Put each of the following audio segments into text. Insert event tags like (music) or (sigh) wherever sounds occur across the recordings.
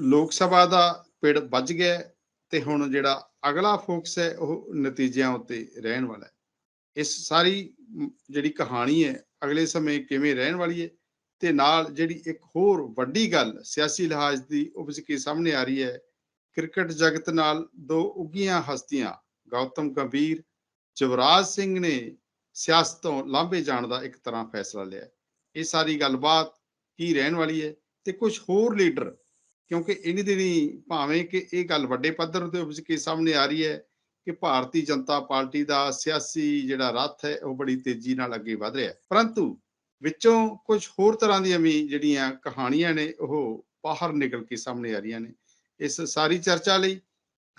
ਲੋਕ ਸਭਾ ਦਾ ਪਿੜ ਵੱਜ ਗਿਆ ਹੈ ਤੇ ਹੁਣ ਜਿਹੜਾ ਅਗਲਾ ਫੋਕਸ ਹੈ ਉਹ ਨਤੀਜਿਆਂ ਉੱਤੇ ਰਹਿਣ ਵਾਲਾ ਹੈ। ਇਸ ਸਾਰੀ ਜਿਹੜੀ ਕਹਾਣੀ ਹੈ, ਅਗਲੇ ਸਮੇਂ ਕਿਵੇਂ ਰਹਿਣ ਵਾਲੀ ਹੈ ਤੇ ਨਾਲ ਜਿਹੜੀ ਇੱਕ ਹੋਰ ਵੱਡੀ ਗੱਲ ਸਿਆਸੀ ਲਿਹਾਜ਼ ਦੀ ਉਪਜ ਕੇ ਸਾਹਮਣੇ ਆ ਰਹੀ ਹੈ, ਕ੍ਰਿਕਟ ਜਗਤ ਨਾਲ ਦੋ ਉੱਗੀਆਂ ਹਸਤੀਆਂ, ਗੌਤਮ ਗੰਭੀਰ, ਜਵਰਾਜ ਸਿੰਘ ਨੇ ਸਿਆਸਤ ਤੋਂ ਲਾਂਭੇ ਜਾਣ ਦਾ ਇੱਕ ਤਰ੍ਹਾਂ ਫੈਸਲਾ ਲਿਆ ਇਹ ਸਾਰੀ ਗੱਲਬਾਤ ਕੀ ਰਹਿਣ ਵਾਲੀ ਹੈ ਤੇ ਕੁਝ ਹੋਰ ਲੀਡਰ ਕਿਉਂਕਿ ਇਨੀ ਦਿਨੀ ਭਾਵੇਂ ਕਿ ਇਹ ਗੱਲ ਵੱਡੇ ਪੱਧਰ ਤੇ ਉਪਜ ਕੇ ਸਾਹਮਣੇ ਆ ਰਹੀ ਹੈ ਕਿ ਭਾਰਤੀ ਜਨਤਾ ਪਾਰਟੀ ਦਾ ਸਿਆਸੀ ਜਿਹੜਾ ਰੱਥ ਹੈ, ਉਹ ਬੜੀ ਤੇਜ਼ੀ ਨਾਲ ਅੱਗੇ ਵਧ ਰਿਹਾ ਹੈ। ਪਰੰਤੂ ਵਿੱਚੋਂ ਕੁਝ ਹੋਰ ਤਰ੍ਹਾਂ ਦੀਆਂ ਵੀ ਜਿਹੜੀਆਂ ਕਹਾਣੀਆਂ ਨੇ, ਉਹ ਬਾਹਰ ਨਿਕਲ ਕੇ ਸਾਹਮਣੇ ਆ ਰਹੀਆਂ ਨੇ। ਇਸ ਸਾਰੀ ਚਰਚਾ ਲਈ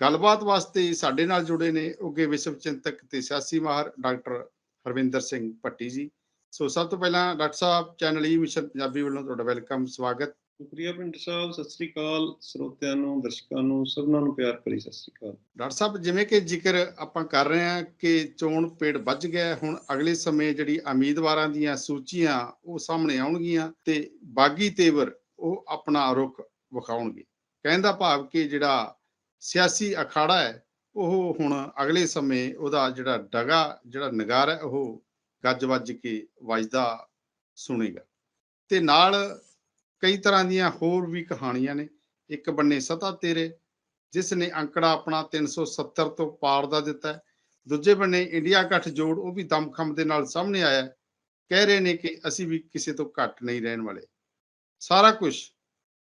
ਗੱਲਬਾਤ ਵਾਸਤੇ ਸਾਡੇ ਨਾਲ ਜੁੜੇ ਨੇ ਉੱਗੇ ਵਿਸ਼ਵ ਚਿੰਤਕ ਤੇ ਸਿਆਸੀ ਮਾਹਰ ਡਾਕਟਰ ਹਰਵਿੰਦਰ ਸਿੰਘ ਭੱਟੀ ਜੀ। ਸੋ ਸਭ ਤੋਂ ਪਹਿਲਾਂ doctor sahib, channel E Mission Punjabi ਵੱਲੋਂ ਤੁਹਾਡਾ ਵੈਲਕਮ, ਸਵਾਗਤ। ਸ਼ੁਕਰੀਆ ਪਿੰਡ ਸਾਹਿਬ, ਸਤਿ ਸ੍ਰੀ ਅਕਾਲ ਸਰੋਤਿਆਂ ਨੂੰ, ਦਰਸ਼ਕਾਂ ਨੂੰ, ਸਭਨਾਂ ਨੂੰ ਪਿਆਰ ਭਰੀ ਸਤਿ ਸ੍ਰੀ ਅਕਾਲ। ਡਾਕਟਰ ਸਾਹਿਬ, ਜਿਵੇਂ ਕਿ ਜ਼ਿਕਰ ਆਪਾਂ ਕਰ ਰਹੇ ਹਾਂ ਕਿ ਚੋਣ ਪੇੜ ਵੱਜ ਗਿਆ ਹੁਣ ਅਗਲੇ ਸਮੇਂ ਜਿਹੜੀ ਉਮੀਦਵਾਰਾਂ ਦੀਆਂ ਸੂਚੀਆਂ ਉਹ ਸਾਹਮਣੇ ਆਉਣਗੀਆਂ ਤੇ ਬਾਗੀ ਤੇਵਰ ਉਹ ਆਪਣਾ ਰੁਖ ਵਿਖਾਉਣਗੇ। ਕਹਿਣ ਭਾਵ ਕਿ ਜਿਹੜਾ ਸਿਆਸੀ ਅਖਾੜਾ ਹੈ, ਉਹ ਹੁਣ ਅਗਲੇ ਸਮੇਂ ਉਹਦਾ ਜਿਹੜਾ ਡਗਾ, ਜਿਹੜਾ ਨਗਾਰ ਹੈ, ਉਹ ਗੱਜ ਵੱਜ ਕੇ ਵੱਜਦਾ ਸੁਣੇਗਾ। ਤੇ ਨਾਲ ਕਈ ਤਰ੍ਹਾਂ ਦੀਆਂ ਹੋਰ ਵੀ ਕਹਾਣੀਆਂ ਨੇ। ਇੱਕ ਬੰਨੇ ਸਤਾ ਤੇਰੇ, ਜਿਸ ਨੇ ਅੰਕੜਾ ਆਪਣਾ 370 ਤੋਂ ਪਾਰ ਦਾ ਦਿੱਤਾ ਦੂਜੇ ਬੰਨੇ ਇੰਡੀਆ ਗੱਠ ਜੋੜ ਉਹ ਵੀ ਦਮਖਮ ਦੇ ਨਾਲ ਸਾਹਮਣੇ ਆਇਆ ਕਹਿ ਰਹੇ ਨੇ ਕਿ ਅਸੀਂ ਵੀ ਕਿਸੇ ਤੋਂ ਘੱਟ ਨਹੀਂ ਰਹਿਣ ਵਾਲੇ। ਸਾਰਾ ਕੁਝ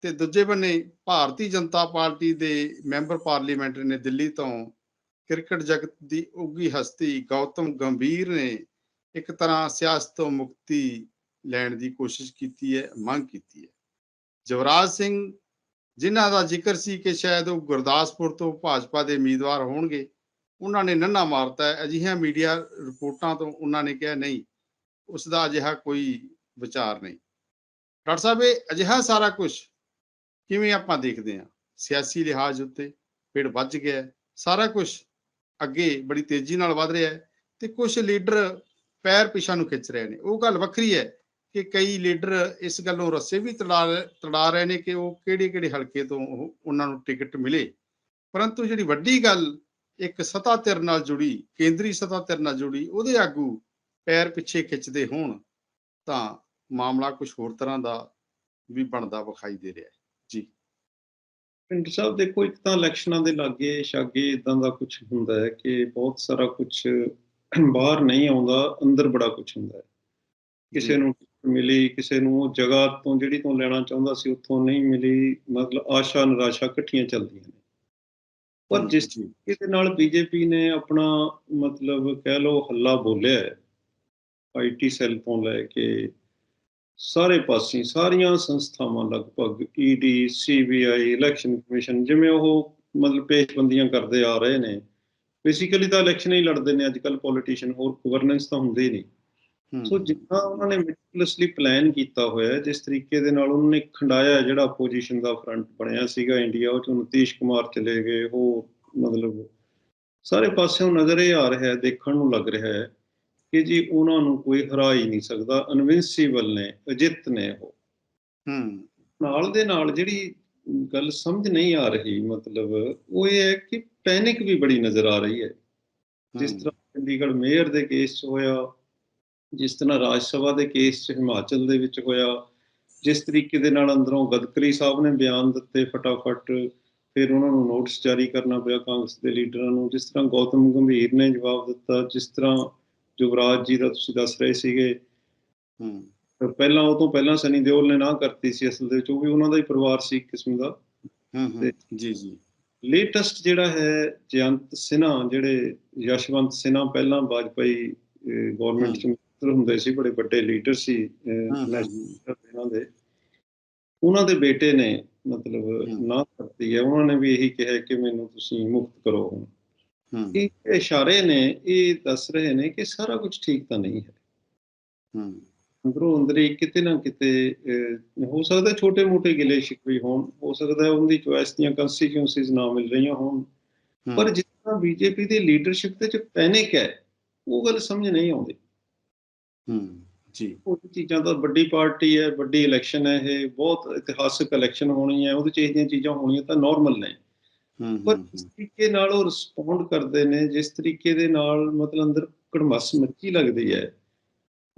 ਤੇ ਦੂਜੇ ਬੰਨੇ ਭਾਰਤੀ ਜਨਤਾ ਪਾਰਟੀ ਦੇ ਮੈਂਬਰ ਪਾਰਲੀਮੈਂਟ ਨੇ ਦਿੱਲੀ ਤੋਂ ਕ੍ਰਿਕਟ ਜਗਤ ਦੀ ਉੱਗੀ ਹਸਤੀ ਗੌਤਮ ਗੰਭੀਰ ਨੇ ਇੱਕ ਤਰ੍ਹਾਂ ਸਿਆਸਤ ਤੋਂ ਮੁਕਤੀ ਲੈਣ ਦੀ ਕੋਸ਼ਿਸ਼ ਕੀਤੀ ਹੈ, ਮੰਗ ਕੀਤੀ ਹੈ। ਜਵਰਾਜ ਸਿੰਘ, ਜਿਨ੍ਹਾਂ ਦਾ ਜ਼ਿਕਰ ਸੀ ਕਿ ਸ਼ਾਇਦ ਉਹ ਗੁਰਦਾਸਪੁਰ ਤੋਂ ਭਾਜਪਾ ਦੇ ਉਮੀਦਵਾਰ ਹੋਣਗੇ, ਉਹਨਾਂ ਨੇ ਨੰਨਾ ਮਾਰਤਾ ਅਜਿਹੀਆਂ ਮੀਡੀਆ ਰਿਪੋਰਟਾਂ ਤੋਂ ਉਹਨਾਂ ਨੇ ਕਿਹਾ, ਨਹੀਂ ਉਸ ਦਾ ਅਜਿਹਾ ਕੋਈ ਵਿਚਾਰ ਨਹੀਂ। ਡਾਕਟਰ ਸਾਹਿਬ, ਇਹ ਅਜਿਹਾ ਸਾਰਾ ਕੁਝ ਕਿਵੇਂ ਆਪਾਂ ਦੇਖਦੇ ਹਾਂ? ਸਿਆਸੀ ਲਿਹਾਜ਼ ਉੱਤੇ ਪੇੜ ਵੱਜ ਗਿਆ ਸਾਰਾ ਕੁਝ ਅੱਗੇ ਬੜੀ ਤੇਜ਼ੀ ਨਾਲ ਵਧ ਰਿਹਾ ਹੈ ਤੇ ਕੁਝ ਲੀਡਰ ਪੈਰ ਪਿਛਾ ਨੂੰ ਖਿੱਚ ਰਹੇ ਨੇ। ਉਹ ਗੱਲ ਵੱਖਰੀ ਹੈ। ਕਿ ਕਈ ਲੀਡਰ ਇਸ ਗੱਲੋਂ ਰੱਸੇ ਵੀ ਤੜਾ ਤੜਾ ਰਹੇ ਨੇ ਕਿ ਉਹ ਕਿਹੜੇ ਕਿਹੜੇ ਹਲਕੇ ਤੋਂ ਉਹ ਉਹਨਾਂ ਨੂੰ ਟਿਕਟ ਮਿਲੇ। ਪਰੰਤੂ ਜਿਹੜੀ ਵੱਡੀ ਗੱਲ ਇੱਕ ਸਤਾ ਧਿਰ ਨਾਲ ਜੁੜੀ ਕੇਂਦਰੀ ਸਤਾ ਧਿਰ ਨਾਲ ਜੁੜੀ ਉਹਦੇ ਆਗੂ ਪੈਰ ਪਿੱਛੇ ਖਿੱਚਦੇ ਹੋਣ ਤਾਂ ਮਾਮਲਾ ਕੁਝ ਹੋਰ ਤਰ੍ਹਾਂ ਦਾ ਵੀ ਬਣਦਾ ਵਿਖਾਈ ਦੇ ਰਿਹਾ ਜੀ। ਪਿੰਡ ਸਾਹਿਬ ਦੇਖੋ ਇੱਕ ਤਾਂ ਇਲੈਕਸ਼ਨਾਂ ਦੇ ਲਾਗੇ ਛਾਗੇ ਇਦਾਂ ਦਾ ਕੁਝ ਹੁੰਦਾ ਹੈ ਕਿ ਬਹੁਤ ਸਾਰਾ ਕੁਝ ਬਾਹਰ ਨਹੀਂ ਆਉਂਦਾ ਅੰਦਰ ਬੜਾ ਕੁਝ ਹੁੰਦਾ ਹੈ। ਕਿਸੇ। ਨੂੰ ਮਿਲੀ ਕਿਸੇ ਨੂੰ ਉਹ ਜਗ੍ਹਾ ਤੋਂ ਜਿਹੜੀ ਤੋਂ ਲੈਣਾ ਚਾਹੁੰਦਾ ਸੀ ਉੱਥੋਂ ਨਹੀਂ ਮਿਲੀ ਮਤਲਬ ਆਸ਼ਾ ਨਿਰਾਸ਼ਾ ਇਕੱਠੀਆਂ ਚੱਲਦੀਆਂ ਨੇ। ਪਰ ਜਿਸ ਜੀ ਇਹਦੇ ਨਾਲ ਬੀਜੇਪੀ ਨੇ ਆਪਣਾ ਮਤਲਬ ਕਹਿ ਲਓ ਹੱਲਾ ਬੋਲਿਆ ਹੈ। ਆਈਟੀ ਸੈੱਲ ਤੋਂ ਲੈ ਕੇ ਸਾਰੇ ਪਾਸੇ ਸਾਰੀਆਂ ਸੰਸਥਾਵਾਂ ਲਗਭਗ ਈਡੀ ਸੀਬੀਆਈ ਇਲੈਕਸ਼ਨ ਕਮਿਸ਼ਨ ਜਿਵੇਂ ਉਹ ਮਤਲਬ ਪੇਸ਼ਬੰਦੀਆਂ ਕਰਦੇ ਆ ਰਹੇ ਨੇ। ਬੇਸਿਕਲੀ ਤਾਂ ਇਲੈਕਸ਼ਨ ਹੀ ਲੜਦੇ ਨੇ ਅੱਜ ਕੱਲ ਪੋਲੀਟੀਸ਼ੀਅਨ ਹੋਰ ਗਵਰਨੈਂਸ ਤਾਂ ਹੁੰਦੇ ਹੀ ਨਹੀਂ। ਸੋ ਜਿੱਦਾਂ ਉਹਨਾਂ ਨੇ ਮਿਟਕੂਲਸਲੀ ਪਲਾਨ ਕੀਤਾ ਹੋਇਆ ਹੈ ਜਿਸ ਤਰੀਕੇ ਦੇ ਨਾਲ ਉਹਨਾਂ ਨੇ ਖੰਡਾਇਆ ਜਿਹੜਾ ਆਪੋਜੀਸ਼ਨ ਦਾ ਫਰੰਟ ਬਣਿਆ ਸੀਗਾ ਇੰਡੀਆ ਉਹ ਚੋਂ ਨਤੀਸ਼ ਕੁਮਾਰ ਚਲੇ ਗਏ ਉਹ ਮਤਲਬ ਸਾਰੇ ਪਾਸਿਓਂ ਨਜ਼ਰ ਇਹ ਆ ਰਿਹਾ ਹੈ ਦੇਖਣ ਨੂੰ ਲੱਗ ਰਿਹਾ ਹੈ ਕਿ ਜੀ ਉਹਨਾਂ ਨੂੰ ਕੋਈ ਹਰਾ ਹੀ ਨਹੀਂ ਸਕਦਾ ਅਨਵਿੰਸਿਬਲ ਨੇ ਅਜਿੱਤ ਨੇ ਉਹ। ਹਮ ਨਾਲ ਦੇ ਨਾਲ ਜਿਹੜੀ ਗੱਲ ਸਮਝ ਨਹੀਂ ਆ ਰਹੀ ਮਤਲਬ ਉਹ ਇਹ ਹੈ ਕਿ ਪੈਨਿਕ ਵੀ ਬੜੀ ਨਜ਼ਰ ਆ ਰਹੀ ਹੈ। ਜਿਸ ਤਰ੍ਹਾਂ ਚੰਡੀਗੜ੍ਹ ਮੇਅਰ ਦੇ ਕੇਸ 'ਚ ਹੋਇਆ ਜਿਸ ਤਰ੍ਹਾਂ ਰਾਜ ਸਭਾ ਦੇ ਕੇਸ 'ਚ ਹਿਮਾਚਲ ਦੇ ਵਿੱਚ ਹੋਇਆ ਜਿਸ ਤਰੀਕੇ ਦੇ ਨਾਲ ਅੰਦਰੋਂ ਗਦਕਰੀ ਸਾਹਿਬ ਨੇ ਬਿਆਨ ਦਿੱਤੇ ਫਟਾਫਟ ਫਿਰ ਉਹਨਾਂ ਨੂੰ ਨੋਟਿਸ ਜਾਰੀ ਕਰਨਾ ਪਿਆ ਕਾਂਗਰਸ ਦੇ ਲੀਡਰਾਂ ਨੂੰ ਜਿਸ ਤਰ੍ਹਾਂ ਗੌਤਮ ਗੰਭੀਰ ਨੇ ਜਵਾਬ ਦਿੱਤਾ ਜਿਸ ਤਰ੍ਹਾਂ ਯੁਵਰਾਜ ਜੀ ਦਾ ਤੁਸੀਂ ਦੱਸ ਰਹੇ ਸੀਗੇ। ਹਮ, ਪਹਿਲਾਂ ਉਹ ਤੋਂ ਪਹਿਲਾਂ ਸਨੀ ਦਿਓਲ ਨੇ ਨਾ ਕਰਤੀ ਸੀ ਅਸਲ ਦੇ ਵਿੱਚ ਉਹ ਵੀ ਉਹਨਾਂ ਦਾ ਹੀ ਪਰਿਵਾਰ ਸੀ ਇੱਕ ਕਿਸਮ ਦਾ। ਜੀ ਜੀ। ਲੇਟੈਸਟ ਜਿਹੜਾ ਹੈ ਜਯੰਤ ਸਿਨਹਾ ਜਿਹੜੇ ਯਸ਼ਵੰਤ ਸਿਨਹਾ ਪਹਿਲਾਂ ਵਾਜਪਾਈ ਗਵਰਨਮੈਂਟ ਚ ਮਿਨਿਸਟਰ ਹੁੰਦੇ ਸੀ ਬੜੇ ਵੱਡੇ ਲੀਡਰ ਸੀ ਇਹਨਾਂ ਦੇ। ਉਹਨਾਂ ਦੇ ਬੇਟੇ ਨੇ ਮਤਲਬ। ਨਾ ਕਰਤੀ ਹੈ ਉਹਨਾਂ ਨੇ ਵੀ ਇਹੀ ਕਿਹਾ ਕਿ ਮੈਨੂੰ ਤੁਸੀਂ ਮੁਕਤ ਕਰੋ ਹੁਣ। ਇਹ ਇਸ਼ਾਰੇ ਨੇ ਇਹ ਦੱਸ ਰਹੇ ਨੇ ਕਿ ਸਾਰਾ ਕੁਝ ਠੀਕ ਤਾਂ ਨਹੀਂ ਹੈ। ਹਮ, ਅੰਦਰੋਂ ਅੰਦਰੀ ਕਿਤੇ ਨਾ ਕਿਤੇ ਹੋ ਸਕਦਾ ਛੋਟੇ ਮੋਟੇ ਗਿਲੇ ਸ਼ਿਕਵੇ ਹੋਣ ਹੋ ਸਕਦਾ ਹੈ ਉਹਦੀ ਚੁਆਇਸ ਦੀਆਂ ਕੰਸਟੀਟਿਊਐਂਸੀਜ਼ ਨਾ ਮਿਲ ਰਹੀਆਂ ਹੋਣ। ਪਰ ਜਿਸ ਤਰ੍ਹਾਂ ਬੀਜੇਪੀ ਦੀ ਲੀਡਰਸ਼ਿਪ ਦੇ ਚ ਪੈਨਿਕ ਹੈ ਉਹ ਗੱਲ ਸਮਝ ਨਹੀਂ ਆਉਂਦੀ। ਹਮ, ਜੀ। ਉਹ ਚੀਜ਼ਾਂ ਤਾਂ ਵੱਡੀ ਪਾਰਟੀ ਹੈ ਵੱਡੀ ਇਲੈਕਸ਼ਨ ਹੈ ਇਹ ਬਹੁਤ ਇਤਿਹਾਸਕ ਇਲੈਕਸ਼ਨ ਹੋਣੀ ਹੈ ਉਹਦੇ ਚ ਇਹ ਜਿਹੀਆਂ ਚੀਜ਼ਾਂ ਹੋਣੀਆਂ ਤਾਂ ਨਾਰਮਲ ਨੇ। ਹੂੰ ਪਰ ਹੂੰ, ਹੂੰ, ਤਰੀਕੇ ਨਾਲ ਉਹ ਰਿਸਪੌਂਡ ਕਰਦੇ ਨੇ ਜਿਸ ਤਰੀਕੇ ਦੇ ਨਾਲ ਮਤਲਬ ਅੰਦਰ ਕੜਮਸ ਮੱਚੀ ਲੱਗਦੀ ਹੈ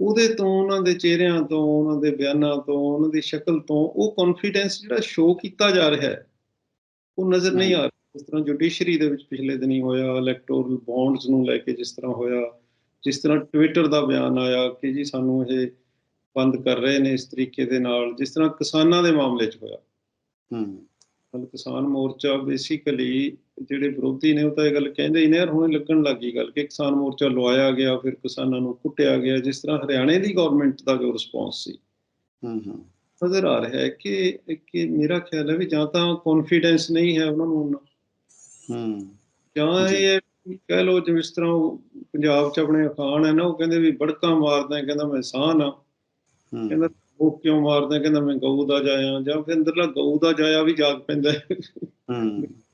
ਉਹਦੇ ਤੋਂ ਉਹਨਾਂ ਦੇ ਚਿਹਰਿਆਂ ਤੋਂ ਉਹਨਾਂ ਦੇ ਬਿਆਨਾਂ ਤੋਂ ਉਹਨਾਂ ਦੀ ਸ਼ਕਲ ਤੋਂ ਉਹ ਕੌਨਫੀਡੈਂਸ ਜਿਹੜਾ ਸ਼ੋਅ ਕੀਤਾ ਜਾ ਰਿਹਾ ਹੈ ਉਹ ਨਜ਼ਰ ਨਹੀਂ ਆ ਰਿਹਾ। ਜਿਸ ਤਰ੍ਹਾਂ ਜੁਡੀਸ਼ਰੀ ਦੇ ਵਿੱਚ ਪਿਛਲੇ ਦਿਨੀ ਹੋਇਆ ਇਲੈਕਟੋਰਲ ਬੌਂਡਸ ਨੂੰ ਲੈ ਕੇ ਜਿਸ ਤਰ੍ਹਾਂ ਹੋਇਆ ਜਿਸ ਤਰ੍ਹਾਂ ਟਵਿੱਟਰ ਦਾ ਬਿਆਨ ਆਇਆ ਕਿ ਜੀ ਸਾਨੂੰ ਇਹ ਬੰਦ ਕਰ ਰਹੇ ਨੇ ਇਸ ਤਰੀਕੇ ਦੇ ਨਾਲ ਜਿਸ ਤਰ੍ਹਾਂ ਕਿਸਾਨਾਂ ਦੇ ਮਾਮਲੇ 'ਚ ਹੋਇਆ। ਹੂੰ। ਮਤਲਬ ਕਿਸਾਨ ਮੋਰਚਾ ਬੇਸਿਕਲੀ ਜਿਹੜੇ ਵਿਰੋਧੀ ਨੇ ਉਹ ਤਾਂ ਇਹ ਗੱਲ ਕਹਿੰਦੇ ਹੀ ਨੇ ਹੁਣ ਲੱਗਣ ਲੱਗੀ ਗੱਲ ਕਿ ਕਿਸਾਨ ਮੋਰਚਾ ਲਵਾਇਆ ਗਿਆ ਫਿਰ ਕਿਸਾਨਾਂ ਨੂੰ ਕੁੱਟਿਆ ਗਿਆ ਜਿਸ ਤਰ੍ਹਾਂ ਹਰਿਆਣੇ ਦੀ ਗਵਰਨਮੈਂਟ ਦਾ ਜੋ ਰਿਸਪੌਂਸ ਸੀ। ਹੂੰ ਹੂੰ। ਨਜ਼ਰ ਆ ਰਿਹਾ ਹੈ ਕਿ ਕਿ ਮੇਰਾ ਖਿਆਲ ਹੈ ਵੀ ਜਾਂ ਤਾਂ ਕੌਨਫੀਡੈਂਸ ਨਹੀਂ ਹੈ ਉਹਨਾਂ ਨੂੰ ਹੂੰ। ਜੀ। ਇਹ ਕਹਿ ਲਓ ਜਿਸ ਤਰ੍ਹਾਂ ਉਹ ਪੰਜਾਬ 'ਚ ਆਪਣੇ ਅਖਾਣ ਹੈ ਨਾ ਉਹ ਕਹਿੰਦੇ ਵੀ ਬੜਕਾ ਮਾਰਦਾ ਕਹਿੰਦਾ ਮੈਂ ਸਾਨ ਆ ਕਹਿੰਦਾ ਉਹ ਕਿਉਂ ਮਾਰਦਾ ਕਹਿੰਦਾ ਮੈਂ ਗਊ ਦਾ ਜਾਇਆ। ਜਾਂ ਫਿਰ ਅੰਦਰਲਾ ਗਊ ਦਾ ਜਾਇਆ ਵੀ ਜਾਗ ਪੈਂਦਾ ਹੈ।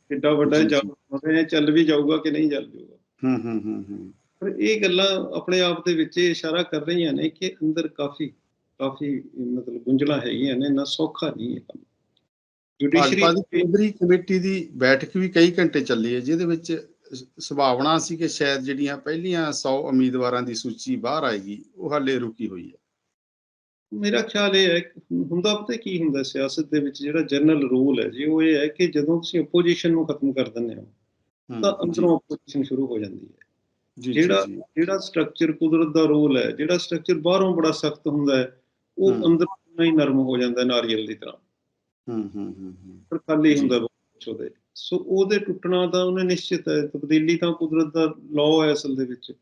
ਕਿੱਡਾ ਵੱਡਾ। ਜਾਗ ਚੱਲ ਵੀ ਜਾਊਗਾ ਕਿ ਨਹੀਂ ਚੱਲ ਜਾਊਗਾ। ਹੂੰ ਹੂੰ ਹੂੰ ਹੂੰ। ਪਰ ਇਹ ਗੱਲਾਂ ਆਪਣੇ ਆਪ ਦੇ ਵਿੱਚ ਇਹ ਇਸ਼ਾਰਾ ਕਰ ਰਹੀਆਂ ਨੇ ਕਿ ਅੰਦਰ ਕਾਫੀ ਕਾਫੀ ਮਤਲਬ ਗੁੰਝਲਾਂ ਹੈਗੀਆਂ ਨੇ ਨਾ ਸੌਖਾ ਨਹੀਂ ਹੈ ਕੰਮ। ਜੁਡੀਸ਼ਰੀ ਕੇਂਦਰੀ ਕਮੇਟੀ ਦੀ ਬੈਠਕ ਵੀ ਕਈ ਘੰਟੇ ਚੱਲੀ ਹੈ ਜਿਹਦੇ ਵਿੱਚ ਸੰਭਾਵਨਾ ਸੀ ਕਿ ਸ਼ਾਇਦ ਜਿਹੜੀਆਂ ਪਹਿਲੀਆਂ 100 ਉਮੀਦਵਾਰਾਂ ਦੀ ਸੂਚੀ ਬਾਹਰ ਆਏਗੀ ਉਹ ਹਾਲੇ ਰੁਕੀ ਹੋਈ ਹੈ। ਮੇਰਾ ਖਿਆਲ ਇਹ ਹੈ ਹੁੰਦਾ ਪਤਾ ਕੀ ਹੁੰਦਾ ਸਿਆਸਤ ਦੇ ਵਿੱਚ ਜਿਹੜਾ ਜਨਰਲ ਰੂਲ ਹੈ ਜੀ ਉਹ ਇਹ ਹੈ ਕਿ ਜਦੋਂ ਤੁਸੀਂ ਆਪੋਜੀਸ਼ਨ ਨੂੰ ਖਤਮ ਕਰ ਦਿੰਦੇ ਹੋ ਤਾਂ ਅੰਦਰੋਂ ਆਪੋਜੀਸ਼ਨ ਸ਼ੁਰੂ ਹੋ ਜਾਂਦੀ ਹੈ। ਜਿਹੜਾ- ਜਿਹੜਾ ਸਟਰਕਚਰ ਕੁਦਰਤ ਦਾ ਰੂਲ ਹੈ ਜਿਹੜਾ ਸਟਰਕਚਰ ਬਾਹਰੋਂ ਬੜਾ ਸਖਤ ਹੁੰਦਾ ਹੈ ਉਹ। ਅੰਦਰੋਂ ਹੀ ਨਰਮ ਹੋ ਜਾਂਦਾ ਨਾਰੀਅਲ ਦੀ ਤਰ੍ਹਾਂ। ਹੂੰ ਹੂੰ ਹੂੰ ਹੂੰ। ਪਰ ਖਾਲੀ। ਹੁੰਦਾ ਬਹੁਤ ਉਹਦੇ ਸੋ ਉਹਦੇ ਟੁੱਟਣਾ ਤਾਂ ਉਹਨੇ ਨਿਸ਼ਚਿਤ ਹੈ ਤਬਦੀਲੀ ਤਾਂ ਕੁਦਰਤ ਦਾ ਲਾਅ ਹੈ ਅਸਲ ਦੇ ਵਿੱਚ।